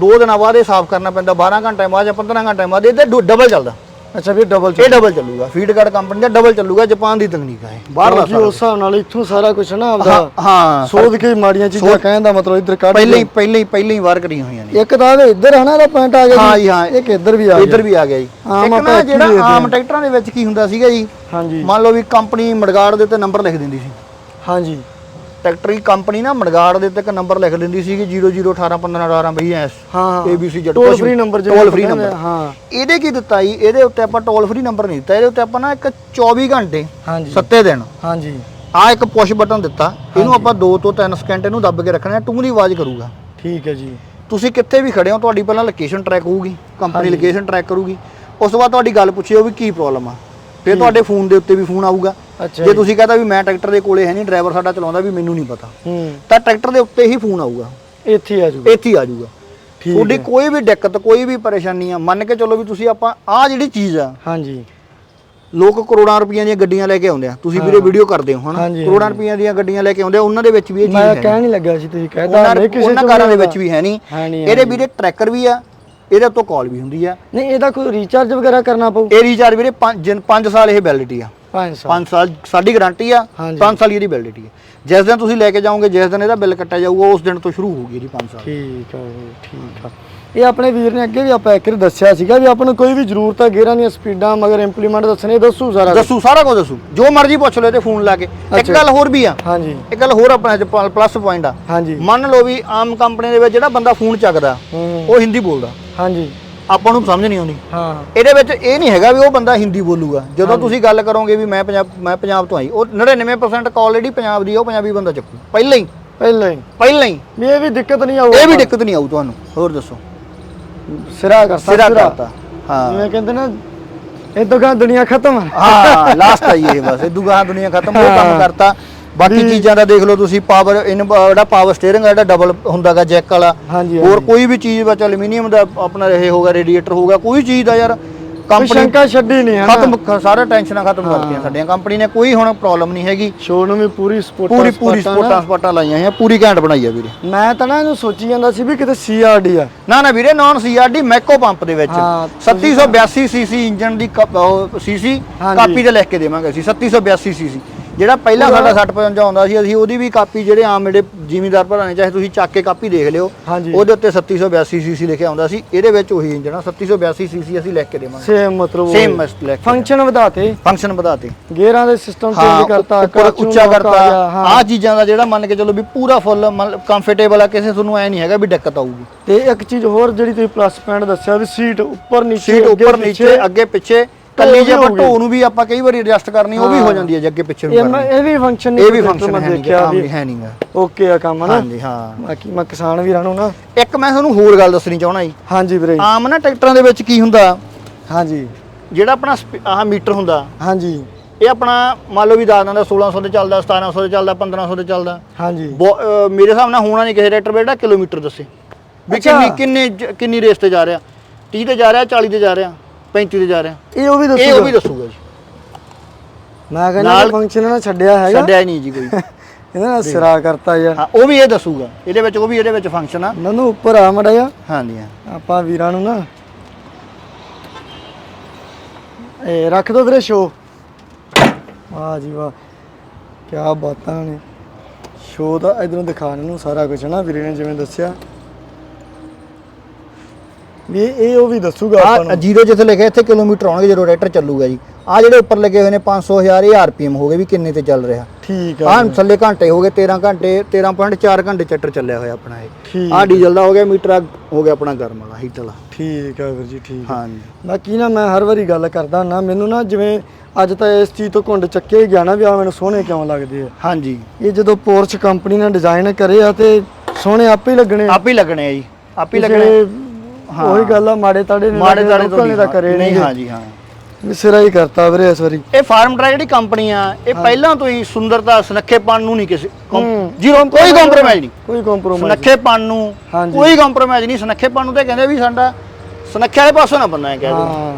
ਦੋ ਦਿਨਾਂ ਬਾਅਦ ਇਹ ਸਾਫ਼ ਕਰਨਾ ਪੈਂਦਾ 12 ਘੰਟੇ ਬਾਅਦ ਜਾਂ 15 ਘੰਟੇ ਬਾਅਦ ਇਹਦੇ ਡਬਲ ਚੱਲਦਾ। ਅੱਛਾ ਵੀ ਡਬਲ ਇਹ ਡਬਲ ਚੱਲੂਗਾ। ਫੀਡਗਾਰਡ ਕੰਪਨੀ ਦਾ ਡਬਲ ਚੱਲੂਗਾ ਜਾਪਾਨ ਦੀ ਤਕਨੀਕ ਇਹ ਬਾਹਰ ਕਿਉਂਕਿ ਉਸ ਹਿਸਾਬ ਨਾਲ ਇੱਥੋਂ ਸਾਰਾ ਕੁਝ ਨਾ ਆਪਦਾ ਹਾਂ ਸੋਧ ਕੇ ਹੀ ਮਾੜੀਆਂ ਚੀਜ਼ਾਂ ਕਹਿਣ ਦਾ ਮਤਲਬ ਇੱਧਰ ਕੱਢ ਪਹਿਲੇ ਹੀ ਪਹਿਲੇ ਹੀ ਪਹਿਲੇ ਹੀ ਵਾਰ ਕਰੀਆਂ ਹੋਈਆਂ ਨੇ। ਇੱਕ ਤਾਂ ਇੱਧਰ ਹਨਾ ਇਹਦਾ ਪੁਆਇੰਟ ਆ ਗਿਆ ਹਾਂ ਜੀ, ਹਾਂ। ਇੱਕ ਇੱਧਰ ਵੀ ਆ ਗਿਆ। ਇੱਧਰ ਵੀ ਆ ਗਿਆ ਜੀ। ਇੱਕ ਨਾ ਹੀ ਜਿਹੜਾ ਆਮ ਟਰੈਕਟਰਾਂ ਦੇ ਵਿੱਚ ਕੀ ਹੁੰਦਾ ਸੀਗਾ ਜੀ ਹਾਂਜੀ। ਮੰਨ ਲਓ ਵੀ ਕੰਪਨੀ ਮੜਗਾੜ ਦੇ ਉੱਤੇ ਨੰਬਰ ਲਿਖ ਦਿੰਦੀ ਸੀ। ਹਾਂਜੀ। ਟਰੈਕਟਰ ਕੰਪਨੀ ਨਾ ਮੜਗਾੜ ਦੇ ਉੱਤੇ ਇੱਕ ਨੰਬਰ ਲਿਖ ਦਿੰਦੀ ਸੀ ਕਿ 0018151820 ਐਸ ਹਾਂ ਹਾਂ। ABC Jatt toll free number toll free number ਹਾਂ। ਇਹਦੇ ਕੀ ਦਿੱਤਾ ਜੀ? ਇਹਦੇ ਉੱਤੇ ਆਪਾਂ ਟੋਲ ਫ੍ਰੀ ਨੰਬਰ ਨਹੀਂ ਦਿੱਤਾ। ਇਹਦੇ ਉੱਤੇ ਆਪਾਂ ਨਾ ਇੱਕ 24 ਘੰਟੇ ਹਾਂਜੀ। ਸੱਤੇ ਦਿਨ। ਹਾਂਜੀ। ਆ ਇੱਕ ਪੁਸ਼ ਬਟਨ ਦਿੱਤਾ। ਇਹਨੂੰ ਆਪਾਂ 2 ਤੋਂ 3 ਸਕਿੰਟ ਇਹਨੂੰ ਦੱਬ ਕੇ ਰੱਖਣਾ ਟੂੰ ਦੀ ਆਵਾਜ਼ ਕਰੂਗਾ। ਠੀਕ ਹੈ ਜੀ। ਤੁਸੀਂ ਕਿੱਥੇ ਵੀ ਖੜੇ ਹੋ ਤੁਹਾਡੀ ਪਹਿਲਾਂ ਲੋਕੇਸ਼ਨ ਟਰੈਕ ਹੋਊਗੀ। ਕੰਪਨੀ ਲੋਕੇਸ਼ਨ ਟਰੈਕ ਕਰੂਗੀ। ਉਸ ਤੋਂ ਬਾਅਦ ਤੁਹਾਡੀ ਗੱਲ ਪੁੱਛਿਓ ਵੀ ਕੀ ਪ੍ਰੋਬਲਮ ਆ। ਫਿਰ ਤੁਹਾਡੇ ਫੋਨ ਦੇ ਉੱਤੇ ਵੀ ਫੋਨ ਆਊਗਾ। ਜੇ ਤੁਸੀਂ ਕਹਤਾ ਵੀ ਮੈਂ ਟਰੈਕਟਰ ਦੇ ਕੋਲੇ ਹੈ ਨਹੀਂ ਡਰਾਈਵਰ ਸਾਡਾ ਚਲਾਉਂਦਾ ਵੀ ਮੈਨੂੰ ਨਹੀਂ ਪਤਾ। ਤਾਂ ਟਰੈਕਟਰ ਦੇ ਉੱਤੇ ਹੀ ਫੋਨ ਆਊਗਾ। ਇੱਥੇ ਆ ਜੂਗਾ ਇੱਥੇ ਆ ਜਾਊਗਾ। ਤੁਹਾਡੀ ਕੋਈ ਵੀ ਦਿੱਕਤ ਕੋਈ ਵੀ ਪਰੇਸ਼ਾਨੀ ਆ ਮੰਨ ਕੇ ਚੱਲੋ ਵੀ ਤੁਸੀਂ ਆਪਾਂ ਆਹ ਜਿਹੜੀ ਚੀਜ਼ ਆ ਹਾਂਜੀ। ਲੋਕ ਕਰੋੜਾਂ ਰੁਪਈਆਂ ਦੀਆਂ ਗੱਡੀਆਂ ਲੈ ਕੇ ਆਉਂਦੇ ਆ। ਤੁਸੀਂ ਵੀਰੇ ਵੀਡੀਓ ਕਰਦੇ ਹੋ ਹਨਾ? ਕਰੋੜਾਂ ਰੁਪਈਆਂ ਦੀਆਂ ਗੱਡੀਆਂ ਲੈ ਕੇ ਆਉਂਦੇ ਆ ਉਹਨਾਂ ਦੇ ਵਿੱਚ ਵੀ ਇਹ ਚੀਜ਼ ਮੈਂ ਹੈ। ਕਹਿ ਨਹੀਂ ਲੱਗਾ ਸੀ ਤੁਸੀਂ ਕਹਿਦਾ ਉਹਨਾਂ ਨਹੀਂ ਕਿਸੇ ਉਹਨਾਂ ਕਾਰਾਂ ਦੇ ਵਿੱਚ ਵੀ ਹੈ ਨਹੀਂ। ਇਹਦੇ ਵੀਰੇ ਟਰੈਕਰ ਵੀ ਆ ਇਹਦੇ ਉੱਤੋਂ ਕਾਲ ਵੀ ਹੁੰਦੀ ਆ। ਨਹੀਂ ਇਹਦਾ ਕੋਈ ਰੀਚਾਰਜ ਵਗੈਰਾ ਕਰਨਾ ਪਊ? ਇਹ ਰੀਚਾਰਜ ਵੀਰੇ 5 ਸਾਲ ਇਹ ਵੈਲਿਡਿਟੀ ਆ। 5 ਸਾਲ। 5 ਸਾਲ ਸਾਡੀ ਗਾਰੰਟੀ ਆ ਹਾਂਜੀ। 5 ਸਾਲ ਦੀ ਇਹਦੀ ਵੈਲਿਡਿਟੀ ਆ। ਜਿਸ ਦਿਨ ਤੁਸੀਂ ਲੈ ਕੇ ਜਾਓਗੇ ਜਿਸ ਦਿਨ ਇਹਦਾ ਬਿੱਲ ਕੱਟਿਆ ਜਾਊਗਾ ਉਸ ਦਿਨ ਤੋਂ ਸ਼ੁਰੂ ਹੋਊਗੀ ਇਹਦੀ 5 ਸਾਲ। ਠੀਕ ਆ ਠੀਕ ਆ। ਇਹ ਆਪਣੇ ਵੀਰ ਨੇ ਅੱਗੇ ਵੀ ਆਪਾਂ ਇੱਕ ਵਾਰੀ ਦੱਸਿਆ ਸੀਗਾ ਵੀ ਆਪਾਂ ਨੂੰ ਕੋਈ ਵੀ ਜ਼ਰੂਰਤ ਆ ਗੇਅਰਾਂ ਦੀਆਂ ਸਪੀਡਾਂ ਮਗਰ ਇੰਪਲੀਮੈਂਟ ਦੱਸਣੇ ਦੱਸੂ ਸਾਰਾ ਕੁਛ। ਦੱਸੂ ਸਾਰਾ ਕੁਝ ਦੱਸੂ। ਜੋ ਮਰਜ਼ੀ ਪੁੱਛ ਲਓ ਤੇ ਫੋਨ ਲਾ ਕੇ। ਇੱਕ ਅੱਛਾ। ਗੱਲ ਹੋਰ ਵੀ ਆ। ਹਾਂਜੀ। ਇੱਕ ਗੱਲ ਹੋਰ ਆਪਣੇ ਪਲੱਸ ਪੁਆਇੰਟ ਆ। ਹਾਂਜੀ। ਮੰਨ ਲਓ ਵੀ ਆਮ ਕੰਪਨੀ ਦੇ ਵਿੱਚ ਜਿਹੜਾ ਬੰਦਾ ਫੋਨ ਚੱਕਦਾ ਹੂੰ। ਉਹ ਹਿੰਦੀ ਬੋਲਦਾ। ਹਾਂਜੀ। ਆਪਾਂ ਨੂੰ ਸਮਝ ਨਹੀਂ ਆਉਂਦੀ। ਹਾਂ। ਇਹਦੇ ਵਿੱਚ ਇਹ ਨਹੀਂ ਹੈਗਾ ਵੀ ਉਹ ਬੰਦਾ ਹਿੰਦੀ ਬੋਲੂਗਾ। ਜਦੋਂ ਤੁਸੀਂ ਗੱਲ ਕਰੋਗੇ ਵੀ ਮੈਂ ਪੰਜਾਬ ਮੈਂ ਪੰਜਾਬ ਤੋਂ ਆਈ ਉਹ 99% ਕਾਲ ਜਿਹੜੀ ਪੰਜਾਬ ਦੀ ਆ, ਉਹ ਪੰਜਾਬੀ ਬੰਦਾ ਚੱਕੂ। ਪਹਿਲਾਂ ਹੀ। ਪਹਿਲਾਂ ਹੀ। ਪਹਿਲਾਂ ਹੀ। ਵੀ ਇਹ ਵੀ ਦਿੱਕਤ ਨਹੀਂ ਆਊ ਇਹ ਵੀ ਦਿੱਕਤ ਨਹੀਂ ਆਊ ਤੁਹਾਨੂੰ। ਹੋਰ ਦੱਸੋ। ਸਿਰਾ ਕਰਤਾ ਸਿਰਾ ਕਰਤਾ। ਹਾਂ। ਜਿਵੇਂ ਕਹਿੰਦੇ ਨਾ ਇਹ ਗਾਂ ਦੁਨੀਆ ਖਤਮ ਹਾਂ ਲਾਸਟ ਆਈ ਇਹ ਬਸ ਇਹ ਦੁਗਾਹ ਦੁਨੀਆ ਖਤਮ ਉਹ ਕੰਮ। ਕਰਤਾ। ਬਾਕੀ ਚੀਜ਼ਾਂ ਦਾ ਦੇਖ ਲਓ ਤੁਸੀਂ ਪਾਵਰ ਇਨ ਜਿਹੜਾ ਪਾਵਰ ਸਟੀਅਰਿੰਗ ਆ ਜਿਹੜਾ ਡਬਲ ਹੁੰਦਾਗਾ ਜੈਕ ਵਾਲਾ। ਹੋਰ ਕੋਈ ਵੀ ਚੀਜ਼ ਵਿੱਚ ਐਲੂਮੀਨੀਅਮ ਦਾ ਆਪਣਾ ਇਹ ਹੋਗਾ ਰੇਡੀਏਟਰ ਹੋਗਾ ਕੋਈ ਚੀਜ਼ ਦਾ ਯਾਰ ਕੰਪਨੀ ਸ਼ੰਕਾ ਛੱਡੀ ਨਹੀਂ ਹੈ ਖਤਮ ਸਾਰਾ ਟੈਨਸ਼ਨਾਂ ਖਤਮ ਕਰਤੀਆਂ ਸਾਡੀਆਂ ਕੰਪਨੀ ਨੇ ਕੋਈ ਹੁਣ ਪ੍ਰੋਬਲਮ ਨਹੀਂ ਹੈਗੀ। ਸ਼ੋਅ ਨੂੰ ਵੀ ਪੂਰੀ ਸਪੋਰਟ ਪੂਰੀ ਪੂਰੀ ਸਪੋਰਟਾਂ ਸਪੋਰਟਾਂ ਲਾਈਆਂ ਹੋਈਆਂ ਪੂਰੀ ਘੈਂਟ ਬਣਾਈ ਆ ਵੀਰੇ। ਮੈਂ ਤਾਂ ਨਾ ਇਹਨੂੰ ਸੋਚੀ ਜਾਂਦਾ ਸੀ ਵੀ ਕਿਤੇ ਸੀਆਰਡੀ ਆ। ਨਾ ਨਾ ਵੀਰੇ ਨਾਨ ਸੀਆਰਡੀ ਮੈਕੋ ਪੰਪ ਦੇ ਵਿੱਚ। ਹਾਂ, 3782 ਸੀਸੀ ਇੰਜਨ ਦੀ ਸੀਸੀ। ਕਾਪੀ ਤੇ ਲਿਖ ਕੇ ਦੇਵਾਂਗੇ ਅਸੀਂ 3782 ਸੀਸੀ ਜਿਹੜਾ ਪਹਿਲਾਂ ਸਾਡਾ 6055 ਆਉਂਦਾ ਸੀ ਅਸੀਂ ਉਹਦੀ ਵੀ ਕਾਪੀ ਜਿਹੜੇ ਆਮ ਜਿਹੜੇ ਜ਼ਿਮੀਂਦਾਰ ਭਰਾ ਨੇ ਚਾਹੇ ਤੁਸੀਂ ਚੱਕ ਕੇ ਕਾਪੀ ਦੇਖ ਲਿਓ ਉਹਦੇ ਉੱਤੇ 3782 ਸੀਸੀ ਲਿਖਿਆ ਹੁੰਦਾ ਸੀ ਇਹਦੇ ਵਿੱਚ ਉਹੀ ਇੰਜਣ ਆ 3782 ਸੀਸੀ ਅਸੀਂ ਲਿਖ ਕੇ ਦੇਵਾਂਗੇ। ਸੇਮ ਮਤਲਬ ਸੇਮ ਮਸਟ ਲਿਖ ਫੰਕਸ਼ਨ ਵਧਾਤੇ? ਫੰਕਸ਼ਨ ਵਧਾਤੇ। ਗੇਅਰਾਂ ਦੇ ਸਿਸਟਮ ਚੇਂਜ ਕਰਤਾ ਉੱਚਾ ਆ ਕਰਤਾ। ਆਹ ਚੀਜ਼ਾਂ ਦਾ ਜਿਹੜਾ ਮੰਨ ਕੇ ਚੱਲੋ ਵੀ ਪੂਰਾ ਫੁੱਲ ਕੰਫਰਟੇਬਲ ਆ ਕਿਸੇ ਤੁਹਾਨੂੰ ਐ ਨਹੀਂ ਹੈਗਾ ਵੀ ਦਿੱਕਤ ਆਊਗੀ। ਤੇ ਇੱਕ ਚੀਜ਼ ਹੋਰ ਜਿਹੜੀ ਤੁਸੀਂ ਪਲੱਸ ਪੁਆਇੰਟ ਦੱਸਿਆ ਵੀ ਸੀਟ ਉੱਪਰ ਨੀਚੇ ਸੀਟ ਅੱਗੇ ਉੱਪਰ ਪਿੱਛੇ, ਨੀਚੇ ਅੱਗੇ ਪਿੱਛੇ। ਕੱਲੀ ਜੇ ਆਪਾਂ। ਢੋ ਨੂੰ ਵੀ ਆਪਾਂ ਕਈ ਵਾਰੀ ਐਡਜਸਟ ਕਰਨੀ ਉਹ ਵੀ ਹੋ। ਜਾਂਦੀ ਹੈ ਜੇ ਅੱਗੇ ਪਿੱਛੇ ਨੂੰ ਕਰਨੀ। ਇਹ ਵੀ ਫੰਕਸ਼ਨ ਇਹ ਵੀ ਫੰਕਸ਼ਨ ਮੈਂ ਨਹੀਂ ਦੇਖਿਆ ਵੀ ਹੈ ਨਹੀਂਗਾ ਓਕੇ ਆ ਕੰਮ ਨਾ? ਹਾਂਜੀ ਹਾਂ। ਬਾਕੀ ਮੈਂ ਕਿਸਾਨ ਵੀਰਾਂ ਨੂੰ ਨਾ ਇੱਕ ਮੈਂ ਤੁਹਾਨੂੰ ਹੋਰ ਗੱਲ ਦੱਸਣੀ ਚਾਹਣਾ ਜੀ। ਹਾਂਜੀ ਵੀਰੇ। ਆਮ ਨਾ ਟਰੈਕਟਰਾਂ ਦੇ ਵਿੱਚ ਕੀ ਹੁੰਦਾ? ਹਾਂਜੀ। ਜਿਹੜਾ ਆਪਣਾ ਆਹ ਮੀਟਰ ਹੁੰਦਾ। ਹਾਂਜੀ। ਇਹ ਆਪਣਾ ਮੰਨ ਲਓ ਵੀ ਦਿੰਦਾ 1600 ਤੇ ਚੱਲਦਾ 1700 ਤੇ ਚੱਲਦਾ 1500 ਤੇ ਚੱਲਦਾ। ਹਾਂਜੀ। ਮੇਰੇ ਹਿਸਾਬ ਨਾਲ ਹੋਣਾ ਨਹੀਂ ਕਿਸੇ ਟਰੈਕਟਰ ਜਿਹੜਾ ਕਿਲੋਮੀਟਰ ਦੱਸੇ। ਵੀ। ਕਿੰਨੀ ਕਿੰਨੀ ਰੇਸ ਤੇ ਜਾ ਰਿਹਾ? 30 ਤੇ ਜਾ ਰਿਹਾ 40 ਤੇ ਜਾ ਰਿਹਾ? 35 ਤੇ ਜਾ ਰਿਹਾ। ਇਹ ਉਹ ਵੀ ਇਹ ਉਹ ਦੱਸੋ ਵੀ ਦੱਸੂਗਾ ਜੀ। ਮੈਂ ਕਹਿੰਦਾ ਨਾਲ- ਫੰਕਸ਼ਨ ਨਾ ਛੱਡਿਆ ਹੈਗਾ। ਛੱਡਿਆ ਹੀ ਨਹੀਂ ਜੀ ਕੋਈ। ਇਹਦਾ ਨਾ ਸਿਰਾ ਕਰਤਾ ਯਾਰ। ਹਾਂ ਉਹ ਵੀ ਇਹ ਦੱਸੂਗਾ। ਇਹਦੇ ਵਿੱਚ ਉਹ ਵੀ ਇਹਦੇ ਵਿੱਚ ਫੰਕਸ਼ਨ ਆ। ਨਨੂ ਉੱਪਰ ਆ ਮੜਾ ਜਾ ਹਾਂਜੀ ਹਾਂ। ਆਪਾਂ ਵੀਰਾਂ ਨੂੰ ਨਾ ਇਹ ਰੱਖ ਦੋ ਵੀਰੇ ਸ਼ੋ ਵਾਹ ਜੀ ਵਾਹ। ਕੀ ਬਾਤਾਂ ਨੇ। ਸ਼ੋ ਦਾ ਇਧਰੋਂ ਦਿਖਾ ਨੂੰ ਸਾਰਾ ਕੁਝ ਨਾ ਵੀਰੇ ਨੇ ਜਿਵੇਂ ਦੱਸਿਆ। ਵੀ ਇਹ ਉਹ ਵੀ ਦੱਸੂਗਾ ਆਪਾਂ ਆ ਨੂੰ। ਜੀਰੋ ਜਿੱਥੇ ਲਿਖਿਆ ਇੱਥੇ ਕਿਲੋਮੀਟਰ ਆਉਣਗੇ ਜਦੋਂ ਟਰੈਕਟਰ ਚੱਲੂਗਾ ਜੀ। ਆ ਜਿਹੜੇ ਉੱਪਰ ਲੱਗੇ ਹੋਏ ਨੇ 500 1000 ਇਹ ਆਰਪੀਐਮ ਹੋ ਗਏ ਵੀ ਕਿੰਨੇ ਤੇ ਚੱਲ ਰਿਹਾ। ਠੀਕ ਆ ਆ ਥੱਲੇ ਘੰਟੇ ਹੋ ਗਏ 13 ਘੰਟੇ 13.4 ਘੰਟੇ ਚੱਟਰ ਚੱਲਿਆ ਹੋਇਆ ਆਪਣਾ ਇਹ। ਆ। ਡੀਜ਼ਲ ਦਾ ਹੋ ਗਿਆ ਮੀਟਰ ਆ ਹੋ ਗਿਆ ਆਪਣਾ ਗਰਮ ਵਾਲਾ ਹੀਟ ਵਾਲਾ। ਠੀਕ ਆ ਵੀਰ ਜੀ ਠੀਕ ਆ। ਹਾਂਜੀ। ਬਾਕੀ ਨਾ ਮੈਂ ਹਰ ਵਾਰੀ ਗੱਲ ਕਰਦਾ ਨਾ ਮੈਨੂੰ ਨਾ ਜਿਵੇਂ ਅੱਜ ਤਾਂ ਇਸ ਚੀਜ਼ ਤੋਂ ਘੁੰਡ ਚੱਕੇ ਹੀ ਗਿਆ ਨਾ ਵੀ ਆ ਮੈਨੂੰ ਸੋਹਣੇ ਕਿਉਂ ਲੱਗਦੇ ਆ। ਹਾਂਜੀ। ਇਹ ਜਦੋਂ ਪੋਰਚ ਕੰਪਨੀ ਨੇ ਡਿਜ਼ਾਈਨ ਕਰੇ ਆ ਤੇ ਸੋਹਣੇ ਆਪੇ ਹੀ ਲੱਗਣੇ ਆ। ਆਪ ਹੀ ਲੱਗਣੇ ਆ ਜੀ ਆਪ ਹੀ ਲੱਗਣੇ ਉਹੀ ਗੱਲ ਆ ਮਾੜੇ ਤਾੜੇ ਨੇ ਮਾੜੇ ਲੋਕਾਂ ਨੇ ਤਾਂ ਕਰੇ ਨਹੀਂ ਨਹੀਂ ਹਾਂਜੀ ਹਾਂ ਸਿਰਾ ਹੀ ਕਰਤਾ ਵੀਰੇ ਇਸ ਵਾਰੀ। ਇਹ ਫਾਰਮ ਟਰੈਕ ਜਿਹੜੀ ਕੰਪਨੀ ਆ ਇਹ ਪਹਿਲਾਂ ਤੋਂ ਹੀ ਸੁੰਦਰਤਾ ਸੁਨੱਖੇਪਣ ਨੂੰ ਨਹੀਂ ਕਿਸੇ ਹੂੰ। ਜੀਰੋ ਕੋਈ ਕੰਪਰੋਮਾਈਜ਼ ਨਹੀਂ। ਕੋਈ ਕੰਪਰੋਮਾਈਜ਼ ਸੁਨੱਖੇਪਣ ਨੂੰ। ਕੋਈ ਕੰਪਰੋਮਾਈਜ਼ ਨਹੀਂ। ਸੁਨੱਖੇਪਣ ਨੂੰ ਤੇ ਕਹਿੰਦੇ ਵੀ ਸਾਡਾ ਸੁਨੱਖੇ ਵਾਲੇ ਪਾਸੋਂ ਨਾ ਬੰਨਾ ਹੈ ਕਹਿ ਦੋ ਹਾਂ।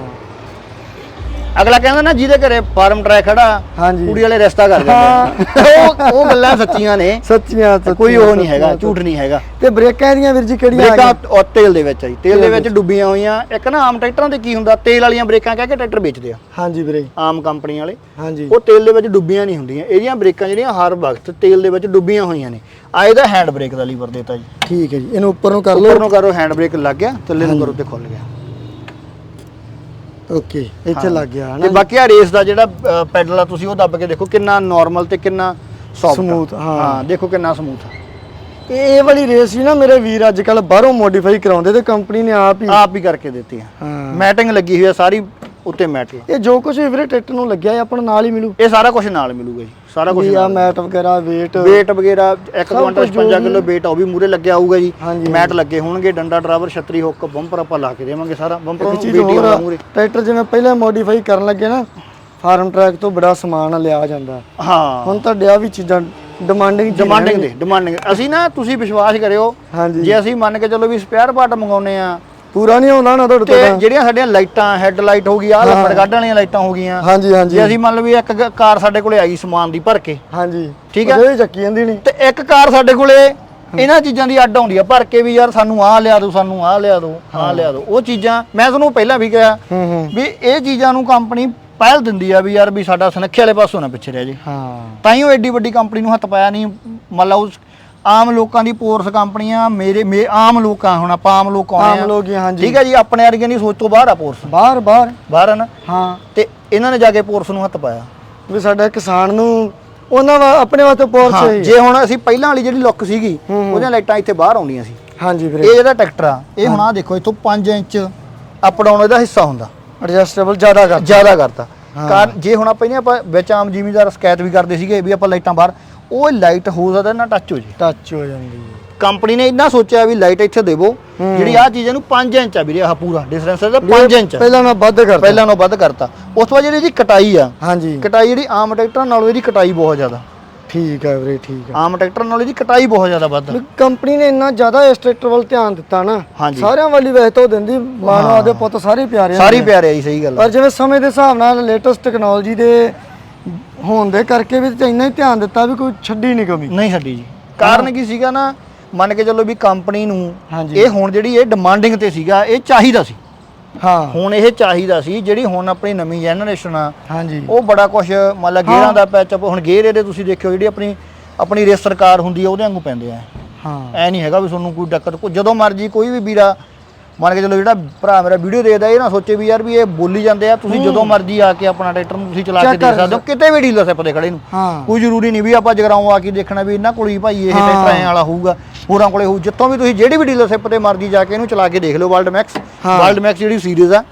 ਅਗਲਾ ਕਹਿੰਦਾ ਨਾ ਜਿਹਦੇ ਘਰੇ ਫਾਰਮ ਟਰੈਕ ਖੜਾ ਹਾਂਜੀ। ਕੁੜੀ ਵਾਲੇ ਰਿਸ਼ਤਾ ਕਰ ਜਾਂਦੇ ਆ। ਉਹ ਉਹ ਗੱਲਾਂ ਸੱਚੀਆਂ ਨੇ। ਸੱਚੀਆਂ ਕੋਈ ਸੱਚੀਆਂ, ਉਹ ਨਹੀਂ ਹੈਗਾ ਸੱਚੀਆਂ। ਝੂਠ ਨਹੀਂ ਹੈਗਾ। ਤੇ ਬ੍ਰੇਕਾਂ ਇਹਦੀਆਂ ਵੀਰ ਜੀ ਕਿਹੜੀਆਂ ਆ ਬ੍ਰੇਕਾਂ ਗਈਆਂ? ਉਹ ਤੇਲ ਦੇ ਵਿੱਚ ਆ ਜੀ। ਤੇਲ ਦੇ ਵਿੱਚ ਡੁੱਬੀਆਂ ਹੋਈਆਂ। ਇੱਕ ਨਾ ਆਮ ਟਰੈਕਟਰਾਂ ਤੇ ਕੀ ਹੁੰਦਾ ਤੇਲ ਵਾਲੀਆਂ ਬ੍ਰੇਕਾਂ ਕਹਿ ਕੇ ਟਰੈਕਟਰ ਵੇਚਦੇ ਆ। ਹਾਂਜੀ ਵੀਰੇ। ਆਮ ਕੰਪਨੀਆਂ ਵਾਲੇ। ਹਾਂਜੀ। ਉਹ ਤੇਲ ਦੇ ਵਿੱਚ ਡੁੱਬੀਆਂ ਨਹੀਂ ਹੁੰਦੀਆਂ। ਇਹਦੀਆਂ ਬ੍ਰੇਕਾਂ ਜਿਹੜੀਆਂ ਹਰ ਵਕਤ ਤੇਲ ਦੇ ਵਿੱਚ ਡੁੱਬੀਆਂ ਹੋਈਆਂ ਨੇ। ਆ ਇਹਦਾ ਹੈਂਡ ਬ੍ਰੇਕ ਦਾ ਲੀਵਰ ਦੇਤਾ ਜੀ। ਠੀਕ ਹੈ ਜੀ। ਇਹਨੂੰ ਉੱਪਰ ਨੂੰ ਕਰ ਉੱਪਰ ਲਓ। ਨੂੰ ਕਰੋ ਹੈਂਡ ਬ੍ਰੇਕ ਲੱਗ ਗਿਆ ਥੱਲੇ ਨੂੰ ਕਰੋ ਤੇ ਖੁੱਲ ਗਿਆ। ਓਕੇ ਇੱਥੇ ਲੱਗ ਗਿਆ ਤੇ ਹਨਾ ਬਾਕੀ ਆ ਰੇਸ ਦਾ ਜਿਹੜਾ ਪੈਡਲ ਆ ਤੁਸੀਂ ਉਹ ਦੱਬ ਕੇ ਦੇਖੋ ਕਿੰਨਾ ਨਾਰਮਲ ਤੇ ਕਿੰਨਾ ਸੌਫਟ Smooth, ਹਾਂ। ਹਾਂ ਦੇਖੋ ਕਿੰਨਾ ਸਮੂਥ ਇਹ ਇਹ ਵਾਲੀ ਰੇਸ ਸੀ ਨਾ ਮੇਰੇ ਵੀਰ ਅੱਜ ਕੱਲ ਬਾਹਰੋਂ ਮੋਡੀਫਾਈ ਕਰਾਉਂਦੇ ਤੇ ਕੰਪਨੀ ਨੇ ਆਪ ਹੀ ਆਪ ਹੀ ਕਰਕੇ ਦਿੱਤੀ ਆ। ਹਾਂ। ਮੈਟਿੰਗ ਲੱਗੀ ਹੋਈ ਆ ਸਾਰੀ ਉੱਤੇ ਮੈਟ ਇਹ ਜੋ ਕੁਝ ਵੀਰੇ ਟਰੈਕਟਰ ਨੂੰ ਲੱਗਿਆ ਇਹ ਆਪਾਂ ਨੂੰ ਨਾਲ ਹੀ ਮਿਲੂ। ਇਹ ਸਾਰਾ ਕੁਝ ਨਾਲ ਮਿਲੂਗਾ ਜੀ ਸਾਰਾ ਕੁਝ ਵੀ ਆ ਮੈਟ ਵਗੈਰਾ weight weight ਵਗੈਰਾ 1 ਸਭ ਕੁਇੰਟਲ ਕੁਝ ਜੋ 56 ਕਿਲੋ weight ਉਹ ਵੀ ਮੂਰੇ ਲੱਗਿਆ ਆਊਗਾ ਜੀ। ਮੈਟ ਲੱਗੇ ਹੋਣਗੇ ਡੰਡਾ ਡਰਾਈਵਰ ਛਤਰੀ ਹੁੱਕ ਬੰਪਰ ਆਪਾਂ ਲਾ ਕੇ ਦੇਵਾਂਗੇ ਸਾਰਾ। ਬੰਪਰ ਨੂੰ ਹੀ ਆ, ਮੂਰੇ ਟਰੈਕਟਰ ਜਿਵੇਂ ਪਹਿਲਾਂ ਮੋਡੀਫਾਈ ਕਰਨ ਲੱਗੇ ਨਾ ਫਾਰਮ ਟਰੈਕ ਤੋਂ ਬੜਾ ਸਮਾਨ ਲਿਆ ਜਾਂਦਾ। ਹਾਂ। ਹੁਣ ਤੁਹਾਡੇ ਆ ਵੀ ਚੀਜ਼ਾਂ ਡਿਮਾਂਡਿੰਗ ਡਿਮਾਂਡਿੰਗ ਦੇ ਡਿਮਾਂਡਿੰਗ ਅਸੀਂ ਨਾ ਤੁਸੀਂ ਵਿਸ਼ਵਾਸ ਕਰਿਓ ਜੇ ਅਸੀਂ ਮੰਨ ਕੇ ਚੱਲੋ ਵੀ ਸਪੇਅਰ ਪਾਰਟ ਮੰਗਾਉਨੇ ਆ ਪੂਰਾ ਨਹੀਂ ਆਉਂਦਾ ਨਾ ਤੁਹਾਡੇ ਤੋਂ। ਜਿਹੜੀਆਂ ਸਾਡੀਆਂ ਲਾਈਟਾਂ ਹੈੱਡ ਲਾਈਟ ਹੋ ਗਈ ਆਹ ਲੱਕੜ ਕੱਢਣ ਵਾਲੀਆਂ ਲਾਈਟਾਂ ਹੋ ਗਈਆਂ। ਹਾਂਜੀ ਹਾਂਜੀ। ਜੇ ਅਸੀਂ ਮੰਨ ਲਓ ਵੀ ਇੱਕ ਗ- ਕਾਰ ਸਾਡੇ ਕੋਲੇ ਆਈ ਸਮਾਨ ਦੀ ਭਰ ਕੇ। ਹਾਂਜੀ। ਠੀਕ ਆ। ਉਹਦੇ ਚੱਕੀ ਜਾਂਦੀ ਨਹੀਂ। ਤੇ ਇੱਕ ਕਾਰ ਸਾਡੇ ਕੋਲੇ ਇਹਨਾਂ ਚੀਜ਼ਾਂ ਦੀ ਅੱਡ ਆਉਂਦੀ ਆ ਭਰ ਕੇ ਵੀ ਯਾਰ ਸਾਨੂੰ ਆਹ ਲਿਆ ਦਿਓ ਸਾਨੂੰ ਆਹ ਲਿਆ ਦਿਓ ਆਹ ਲਿਆ ਦਿਓ ਉਹ ਚੀਜ਼ਾਂ ਮੈਂ ਤੁਹਾਨੂੰ ਪਹਿਲਾਂ ਵੀ ਕਿਹਾ ਹੂੰ ਹੂੰ। ਵੀ ਇਹ ਚੀਜ਼ਾਂ ਨੂੰ ਕੰਪਨੀ ਪਹਿਲ ਦਿੰਦੀ ਆ ਵੀ ਯਾਰ ਵੀ ਸਾਡਾ ਸੁਨੱਖੇ ਵਾਲੇ ਪਾਸੋਂ ਨਾ ਪਿੱਛੇ ਰਹਿ ਜੇ। ਹਾਂ। ਤਾਂ ਹੀ ਉਹ ਐਡੀ ਵੱਡੀ ਕੰਪਨੀ ਨੂੰ ਹੱਥ ਪਾਇਆ ਨਹੀਂ ਮੰਨ ਲਓ ਉਸ ਆਮ ਲੋਕਾਂ ਦੀ ਪੋਰਸ ਕੰਪਨੀਆਂ ਮੇਰੇ ਮੇ ਆਮ ਲੋਕਾਂ ਹੁਣ ਆਪਾਂ ਆਮ ਲੋਕ ਆਉਣੇ ਆਮ ਆ। ਲੋਕ ਹੀ ਠੀਕ ਹੈ ਜੀ ਆਪਣੇ ਵਰਗਿਆਂ ਦੀ ਸੋਚ ਤੋਂ ਬਾਹਰ ਆ ਪੋਰਸ। ਬਾਹਰ ਬਾਹਰ। ਬਾਹਰ ਆ ਨਾ? ਹਾਂ। ਤੇ ਇਹਨਾਂ ਨੇ ਜਾ ਕੇ ਪੋਰਸ ਨੂੰ ਹੱਥ ਪਾਇਆ। ਵੀ ਸਾਡਾ ਕਿਸਾਨ ਨੂੰ ਉਹਨਾਂ ਵਾ ਆਪਣੇ ਵਾਸਤੇ ਹਾਂ ਹੈ ਜੇ ਹੁਣ ਅਸੀਂ ਪਹਿਲਾਂ ਵਾਲੀ ਜਿਹੜੀ ਲੁੱਕ ਸੀਗੀ ਉਹਦੀਆਂ ਲਾਈਟਾਂ ਇੱਥੇ ਬਾਹਰ ਆਉਂਦੀਆਂ ਸੀ। ਹਾਂਜੀ ਇਹ ਵੀਰੇ ਜਿਹੜਾ ਟਰੈਕਟਰ ਆ ਇਹ ਹੁਣ ਆ ਦੇਖੋ ਇੱਥੋਂ 5 ਇੰਚ ਅਪ ਡਾਊਨ ਇਹਦਾ ਹਿੱਸਾ ਹੁੰਦਾ। ਐਡਜਸਟੇਬਲ ਜ਼ਿਆਦਾ ਕਰ ਜ਼ਿਆਦਾ ਕਰਤਾ। ਹਾਂ। ਕਾਰਨ ਜੇ ਹੁਣ ਆਪਾਂ ਇਹਨੇ ਆਪਾਂ ਵਿੱਚ ਆਮ ਜ਼ਿਮੀਦਾਰ ਸ਼ਿਕਾਇਤ ਵੀ ਕਰਦੇ ਸੀਗੇ ਵੀ ਆਪਾਂ ਲਾਈਟਾਂ ਬਾਹਰ ਉਹ ਲਾਈਟ ਹੋ ਸਕਦਾ ਨਾ ਟੱਚ ਹੋ ਜੇ। ਟੱਚ ਹੋ ਜਾਂਦੀ ਹੈ। ਕੰਪਨੀ ਨੇ ਇੰਨਾ ਸੋਚਿਆ ਵੀ ਲਾਈਟ ਇੱਥੇ ਦੇਵੋ। ਜਿਹੜੀ ਆ ਚੀਜ਼ ਇਹਨੂੰ 5 ਇੰਚ ਆ ਵੀਰੇ ਆਹ ਪੂਰਾ ਡਿਸਟੈਂਸ ਇਹਦਾ 5 ਇੰਚ। ਪਹਿਲਾਂ ਮੈਂ ਵੱਧ ਕਰਦਾ ਪਹਿਲਾਂ ਨਾਲੋਂ ਵੱਧ ਕਰਤਾ। ਉਸ ਤੋਂ ਬਾਅਦ ਜਿਹੜੀ ਇਹਦੀ ਕਟਾਈ ਆ ਹਾਂਜੀ। ਕਟਾਈ ਜਿਹੜੀ ਆਮ ਟਰੈਕਟਰਾਂ ਨਾਲੋਂ ਇਹਦੀ ਕਟਾਈ ਬਹੁਤ ਜ਼ਿਆਦਾ। ਠੀਕ ਹੈ ਵੀਰੇ ਠੀਕ ਹੈ। ਆਮ ਟਰੈਕਟਰਾਂ ਨਾਲੋਂ ਇਹਦੀ ਕਟਾਈ ਬਹੁਤ ਜ਼ਿਆਦਾ ਵੱਧ। ਕੰਪਨੀ ਨੇ ਇੰਨਾ ਜ਼ਿਆਦਾ ਇਸ ਟਰੈਕਟਰ ਵੱਲ ਧਿਆਨ ਦਿੱਤਾ ਨਾ। ਸਾਰਿਆਂ ਵਾਲੀ ਵੈਸੇ ਤਾਂ ਉਹ ਦਿੰਦੀ ਮਾਨੋ ਆਦੇ ਪੁੱਤ ਸਾਰੇ ਪਿਆਰੇ ਸਾਰੀ ਪਿਆਰੇ ਆ ਜੀ ਸਹੀ ਗੱਲ। ਪਰ ਜਿਵੇਂ ਸਮੇਂ ਦੇ ਹਿਸਾਬ ਨਾਲ ਲੇਟੈਸਟ ਟੈਕਨੋਲੋਜੀ ਦੇ ਹੋਣ ਦੇ ਕਰਕੇ ਵੀ ਇੰਨਾ ਹੀ ਧਿਆਨ ਦਿੱਤਾ ਵੀ ਕੋਈ ਛੱਡੀ ਨਹੀਂ ਕਮੀ। ਨਹੀਂ ਛੱਡੀ ਜੀ। ਕਾਰਨ ਕੀ ਸੀਗਾ ਨਾ ਮੰਨ ਕੇ ਚੱਲੋ ਵੀ ਕੰਪਨੀ ਨੂੰ। ਇਹ ਹੁਣ ਜਿਹੜੀ ਇਹ ਡਿਮਾਂਡਿੰਗ ਤੇ ਸੀਗਾ ਇਹ ਚਾਹੀਦਾ ਸੀ। ਹਾਂ। ਹੁਣ ਇਹ ਚਾਹੀਦਾ ਸੀ ਜਿਹੜੀ ਹੁਣ ਆਪਣੀ ਨਵੀਂ ਜਨਰੇਸ਼ਨ ਆ ਹਾਂਜੀ। ਉਹ ਬੜਾ ਕੁਝ ਮੰਨ ਲਾ ਗੇਅਰਾਂ ਦਾ ਪੈਚਅਪ ਹੁਣ ਗੇਅਰ ਇਹਦੇ ਤੁਸੀਂ ਦੇਖਿਓ ਜਿਹੜੀ ਆਪਣੀ ਆਪਣੀ ਰੇਸ ਸਰਕਾਰ ਹੁੰਦੀ ਆ ਉਹਦੇ ਵਾਂਗੂ ਪੈਂਦੇ ਆ। ਹਾਂ। ਐ ਨਹੀਂ ਹੈਗਾ ਵੀ ਤੁਹਾਨੂੰ ਕੋਈ ਦਿੱਕਤ ਜਦੋਂ ਮਰਜ਼ੀ ਕੋਈ ਵੀ ਵੀਰਾ ਮੰਨ ਕੇ ਚਲੋ ਜਿਹੜਾ ਭਰਾ ਮੇਰਾ ਵੀਡੀਓ ਦੇਖਦਾ ਇਹ ਨਾ ਸੋਚੇ ਵੀ ਯਾਰ ਵੀ ਇਹ ਬੋਲੀ ਜਾਂਦੇ ਆ ਤੁਸੀਂ ਜਦੋਂ ਮਰਜ਼ੀ ਆ ਕੇ ਆਪਣਾ ਟਰੈਕਟਰ ਨੂੰ ਤੁਸੀਂ ਚਲਾ ਕੇ ਦੇਖ ਸਕਦੇ ਹੋ ਕਿਤੇ ਵੀ ਡੀਲਰਸ਼ਿਪ ਦੇ ਖੜੇ ਨੂੰ। ਕੋਈ ਜ਼ਰੂਰੀ ਨਹੀਂ ਵੀ ਆਪਾਂ ਜਗਰਾਉਂ ਆ ਕੇ ਦੇਖਣਾ ਵੀ ਇਹਨਾਂ ਕੋਲ ਹੀ ਭਾਈ ਇਹ। ਟਰੈਕਟਰ ਐਂ ਵਾਲਾ ਹੋਊਗਾ ਹੋਰਾਂ ਕੋਲੇ ਹੋਊ। ਜਿੱਥੋਂ ਵੀ ਤੁਸੀਂ ਜਿਹੜੀ ਵੀ ਡੀਲਰਸ਼ਿਪ ਤੇ ਮਰਜ਼ੀ ਜਾ ਕੇ ਇਹਨੂੰ ਚਲਾ ਕੇ ਦੇਖ ਲਓ ਵਰਲਡ ਮੈਕਸ। ਵਰਲਡ ਮੈਕਸ ਜਿਹੜੀ ਸੀਰੀਜ਼ ਆ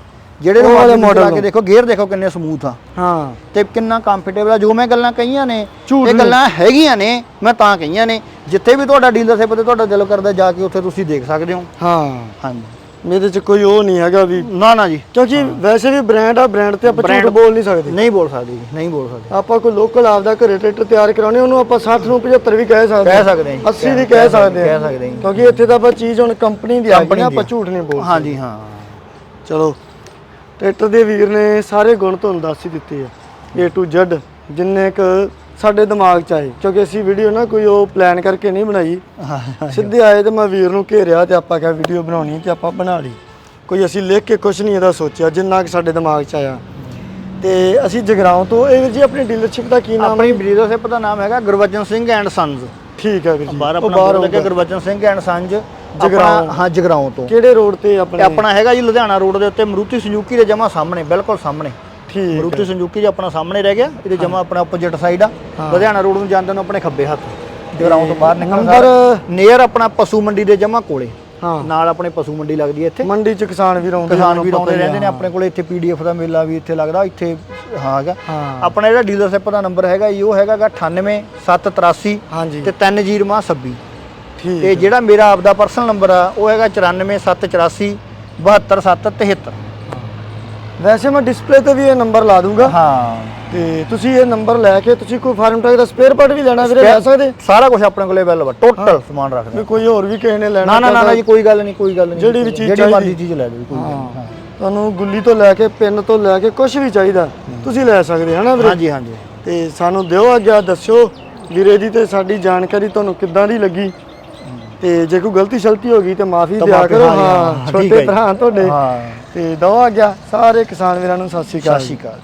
ਜਿਹੜੇ ਨੂੰ ਵਾਲੇ model ਚਲਾ ਕੇ। ਦੇਖੋ ਗੇਅਰ ਦੇਖੋ ਕਿੰਨੇ ਸਮੂਥ ਆ। ਹਾਂ। ਤੇ ਕਿੰਨਾ ਕੰਫਰਟੇਬਲ ਆ ਜੋ ਮੈਂ ਗੱਲਾਂ ਕਹੀਆਂ ਨੇ ਇਹ। ਗੱਲਾਂ ਹੈਗੀਆਂ ਨੇ ਮੈਂ ਤਾਂ ਕਹੀਆਂ ਨੇ ਜਿੱਥੇ ਵੀ ਤੁਹਾਡਾ ਡੀਲਰਸ਼ਿਪ ਤੇ ਤੁਹਾਡਾ ਦਿਲ ਕਰਦਾ ਜਾ ਕੇ ਉੱਥੇ ਤੁਸੀਂ ਦੇਖ ਸਕਦੇ ਹੋ। ਹਾਂ। ਹਾਂਜੀ। ਮੇਰੇ ਚ ਕੋਈ ਉਹ ਨਹੀਂ ਹੈਗਾ ਵੀ ਨਾ ਨਾ ਜੀ। ਕਿਉਂਕਿ ਵੈਸੇ ਵੀ ਬ੍ਰਾਂਡ ਆ ਬ੍ਰਾਂਡ ਤੇ ਆਪਾਂ ਝੂਠ ਬੋਲ ਨਹੀਂ ਸਕਦੇ। ਨਹੀਂ ਬੋਲ ਸਕਦੇ ਜੀ ਨਹੀਂ ਬੋਲ ਸਕਦੇ। ਆਪਾਂ ਕੋਈ ਲੋਕਲ ਆਪਦਾ ਘਰੇ ਟਰੈਕਟਰ ਤਿਆਰ ਕਰਾਉਣੇ ਉਹਨੂੰ ਆਪਾਂ 60 ਨੂੰ 75 ਵੀ ਕਹਿ ਸਕਦੇ ਕਹਿ ਸਕਦੇ ਹਾਂ ਜੀ। 80 ਵੀ ਕਹਿ ਸਕਦੇ ਕਹਿ ਹਾਂ। ਸਕਦੇ ਹਾਂ ਕਿਉਂਕਿ ਇੱਥੇ ਤਾਂ ਆਪਾਂ ਚੀਜ਼ ਹੁਣ ਕੰਪਨੀ ਦੀ ਆ ਗਈ ਆਪਾਂ। ਝੂਠ ਨਹੀਂ ਬੋਲ ਹਾਂਜੀ ਹਾਂ। ਚਲੋ ਟਰੈਕਟਰ ਦੇ ਵੀਰ ਨੇ ਸਾਰੇ ਗੁਣ ਤੁਹਾਨੂੰ ਦੱਸ ਹੀ ਦਿੱਤੇ ਆ A to Z ਜਿੰਨੇ ਕ ਸਾਡੇ ਦਿਮਾਗ ਚ ਆਏ ਕਿਉਂਕਿ ਅਸੀਂ ਵੀਡੀਓ ਨਾ ਕੋਈ ਉਹ ਪਲਾਨ ਕਰਕੇ ਨਹੀਂ ਬਣਾਈ। ਸਿੱਧੇ ਆਏ ਤੇ ਮੈਂ ਵੀਰ ਨੂੰ ਘੇਰਿਆ ਤੇ ਆਪਾਂ ਕਿਹਾ ਵੀਡੀਓ ਬਣਾਉਣੀ ਤੇ ਆਪਾਂ ਬਣਾ ਲਈ। ਕੋਈ ਅਸੀਂ ਲਿਖ ਕੇ ਕੁਝ ਨਹੀਂ ਇਹਦਾ ਸੋਚਿਆ ਜਿੰਨਾ ਕਿ ਸਾਡੇ ਦਿਮਾਗ 'ਚ ਆਇਆ। ਤੇ ਅਸੀਂ ਜਗਰਾਉਂ ਤੋਂ ਇਹ ਵੀਰ ਜੀ ਆਪਣੀ ਡੀਲਰਸ਼ਿਪ ਦਾ ਕੀ ਨਾਮ ਆਪਣੀ ਡੀਲਰਸ਼ਿਪ ਦਾ ਨਾਮ ਹੈਗਾ ਗੁਰਬਚਨ ਸਿੰਘ ਐਂਡ ਸੰਜ਼। ਠੀਕ ਹੈ ਵੀਰ ਜੀ ਬਾਹਰ ਆਪਣਾ ਬੋਰਡ ਲੱਗਿਆ ਹੋਊਗਾ। ਗੁਰਬਚਨ ਸਿੰਘ ਐਂਡ ਜਗਰਾਓਂ। ਆਪਣਾ ਹਾਂ ਜਗਰਾਉਂ ਤੋਂ। ਕਿਹੜੇ ਰੋਡ ਤੇ ਆਪਣੇ? ਆਪਣਾ ਹੈਗਾ ਜੀ ਲੁਧਿਆਣਾ ਰੋਡ ਦੇ ਉੱਤੇ ਮਰੂਤੀ ਸੰਜੂਕੀ ਦੇ ਜਮਾ ਸਾਹਮਣੇ ਬਿਲਕੁਲ ਸਾਹਮਣੇ। ਠੀਕ ਮਰੂਤੀ ਸੰਜੂਕੀ ਜੀ ਆਪਣਾ ਸਾਹਮਣੇ ਰਹਿ ਗਿਆ ਇਹਦੇ ਜਮਾ ਆਪਣਾ ਆਪੋਜ਼ਿਟ ਸਾਈਡ ਆ। ਲੁਧਿਆਣਾ ਰੋਡ ਨੂੰ ਜਾਂਦੇ ਨੂੰ ਆਪਣੇ ਖੱਬੇ ਹੱਥ। ਜਗਰਾਉਂ ਤੋਂ ਬਾਹਰ ਨਿਕਲਣ ਨੰਬਰ ਨੀਅਰ ਆਪਣਾ ਪਸ਼ੂ ਮੰਡੀ ਦੇ ਜਮਾ ਕੋਲੇ। ਹਾਂ। ਨਾਲ ਆਪਣੇ ਪਸ਼ੂ ਮੰਡੀ ਲੱਗਦੀ ਹੈ ਇੱਥੇ। ਮੰਡੀ ਚ ਕਿਸਾਨ ਵੀਰ ਆਉਂਦੇ ਕਿਸਾਨ ਸਾਨੂੰ ਵੀ ਆਉਂਦੇ ਰਹਿੰਦੇ ਨੇ। ਆਪਣੇ ਕੋਲੇ ਇੱਥੇ ਪੀਡੀਐਫ ਦਾ ਮੇਲਾ ਵੀ ਇੱਥੇ ਲੱਗਦਾ ਇੱਥੇ ਹਾਂ। ਹੈਗਾ ਆਪਣਾ ਜਿਹੜਾ ਡੀਲਰਸ਼ਿਪ ਦਾ ਨੰਬਰ ਹੈਗਾ ਜੀ ਉਹ ਹੈਗਾਗਾ 98 783 ਹਾਂਜੀ। ਤੇ 3026 ਠੀਕ ਤੇ ਜਿਹੜਾ ਮੇਰਾ ਆਪਦਾ ਪਰਸਨਲ ਨੰਬਰ ਆ ਉਹ ਹੈਗਾ 94 784 72773 ਵੈਸੇ ਮੈਂ ਡਿਸਪਲੇ ਤੇ ਵੀ ਇਹ ਨੰਬਰ ਲਾ ਦੂੰਗਾ ਹਾਂ। ਤੇ ਤੁਸੀਂ ਇਹ ਨੰਬਰ ਲੈ ਕੇ ਤੁਸੀਂ ਕੋਈ ਫਾਰਮ ਟੈਕ ਦਾ ਸਪੇਅਰ ਪਾਰਟ ਵੀ ਲੈਣਾ ਵੀਰੇ ਲੈ ਸਕਦੇ? ਸਾਰਾ ਕੁਝ ਆਪਣੇ ਕੋਲੇ ਅਵੇਲੇਬਲ ਟੋਟਲ ਸਮਾਨ ਰੱਖਦੇ ਕੋਈ ਹੋਰ ਵੀ ਕਿਸੇ ਨੇ ਲੈਣਾ ਨਾ ਨਾ ਨਾ ਜੀ ਕੋਈ ਗੱਲ ਨਹੀਂ ਕੋਈ ਗੱਲ ਨਹੀਂ। ਜਿਹੜੀ ਵੀ ਚੀਜ਼ ਜਿਹੜੀ ਚਾਹੀਦੀ। ਮਰਜ਼ੀ ਚੀਜ਼ ਲੈ ਲਓ ਕੋਈ ਗੱਲ ਤੁਹਾਨੂੰ ਗੁੱਲੀ ਤੋਂ ਲੈ ਕੇ ਪਿੰਨ ਤੋਂ ਲੈ ਕੇ ਕੁਝ ਵੀ ਚਾਹੀਦਾ ਤੁਸੀਂ ਲੈ ਸਕਦੇ ਹੋ ਨਾ ਵੀਰੇ? ਹਾਂਜੀ ਹਾਂਜੀ। ਤੇ ਸਾਨੂੰ ਦਿਓ ਅੱਗੇ ਦੱਸਿਓ ਵੀਰੇ ਦੀ ਤੇ ਸਾਡੀ ਜਾਣਕਾਰੀ ਤੁਹਾਨੂੰ ਕਿੱਦਾਂ ਦੀ ਲੱਗੀ? ਤੇ ਜੇ ਕੋਈ ਗਲਤੀ ਸ਼ਲਤੀ ਹੋ ਗਈ ਤੇ ਮਾਫੀ ਦਿਆ ਕਰੋ। ਹਾਂ, ਛੋਟੇ। ਭਰਾ ਤੁਹਾਡੇ। ਹਾਂ। ਤੇ ਦਿਓ ਅੱਗੇ ਸਾਰੇ ਕਿਸਾਨ ਵੀਰਾਂ ਨੂੰ ਸਤਿ ਸ਼੍ਰੀ ਸਤਿ ਅਕਾਲ ਸ਼੍ਰੀ ਅਕਾਲ।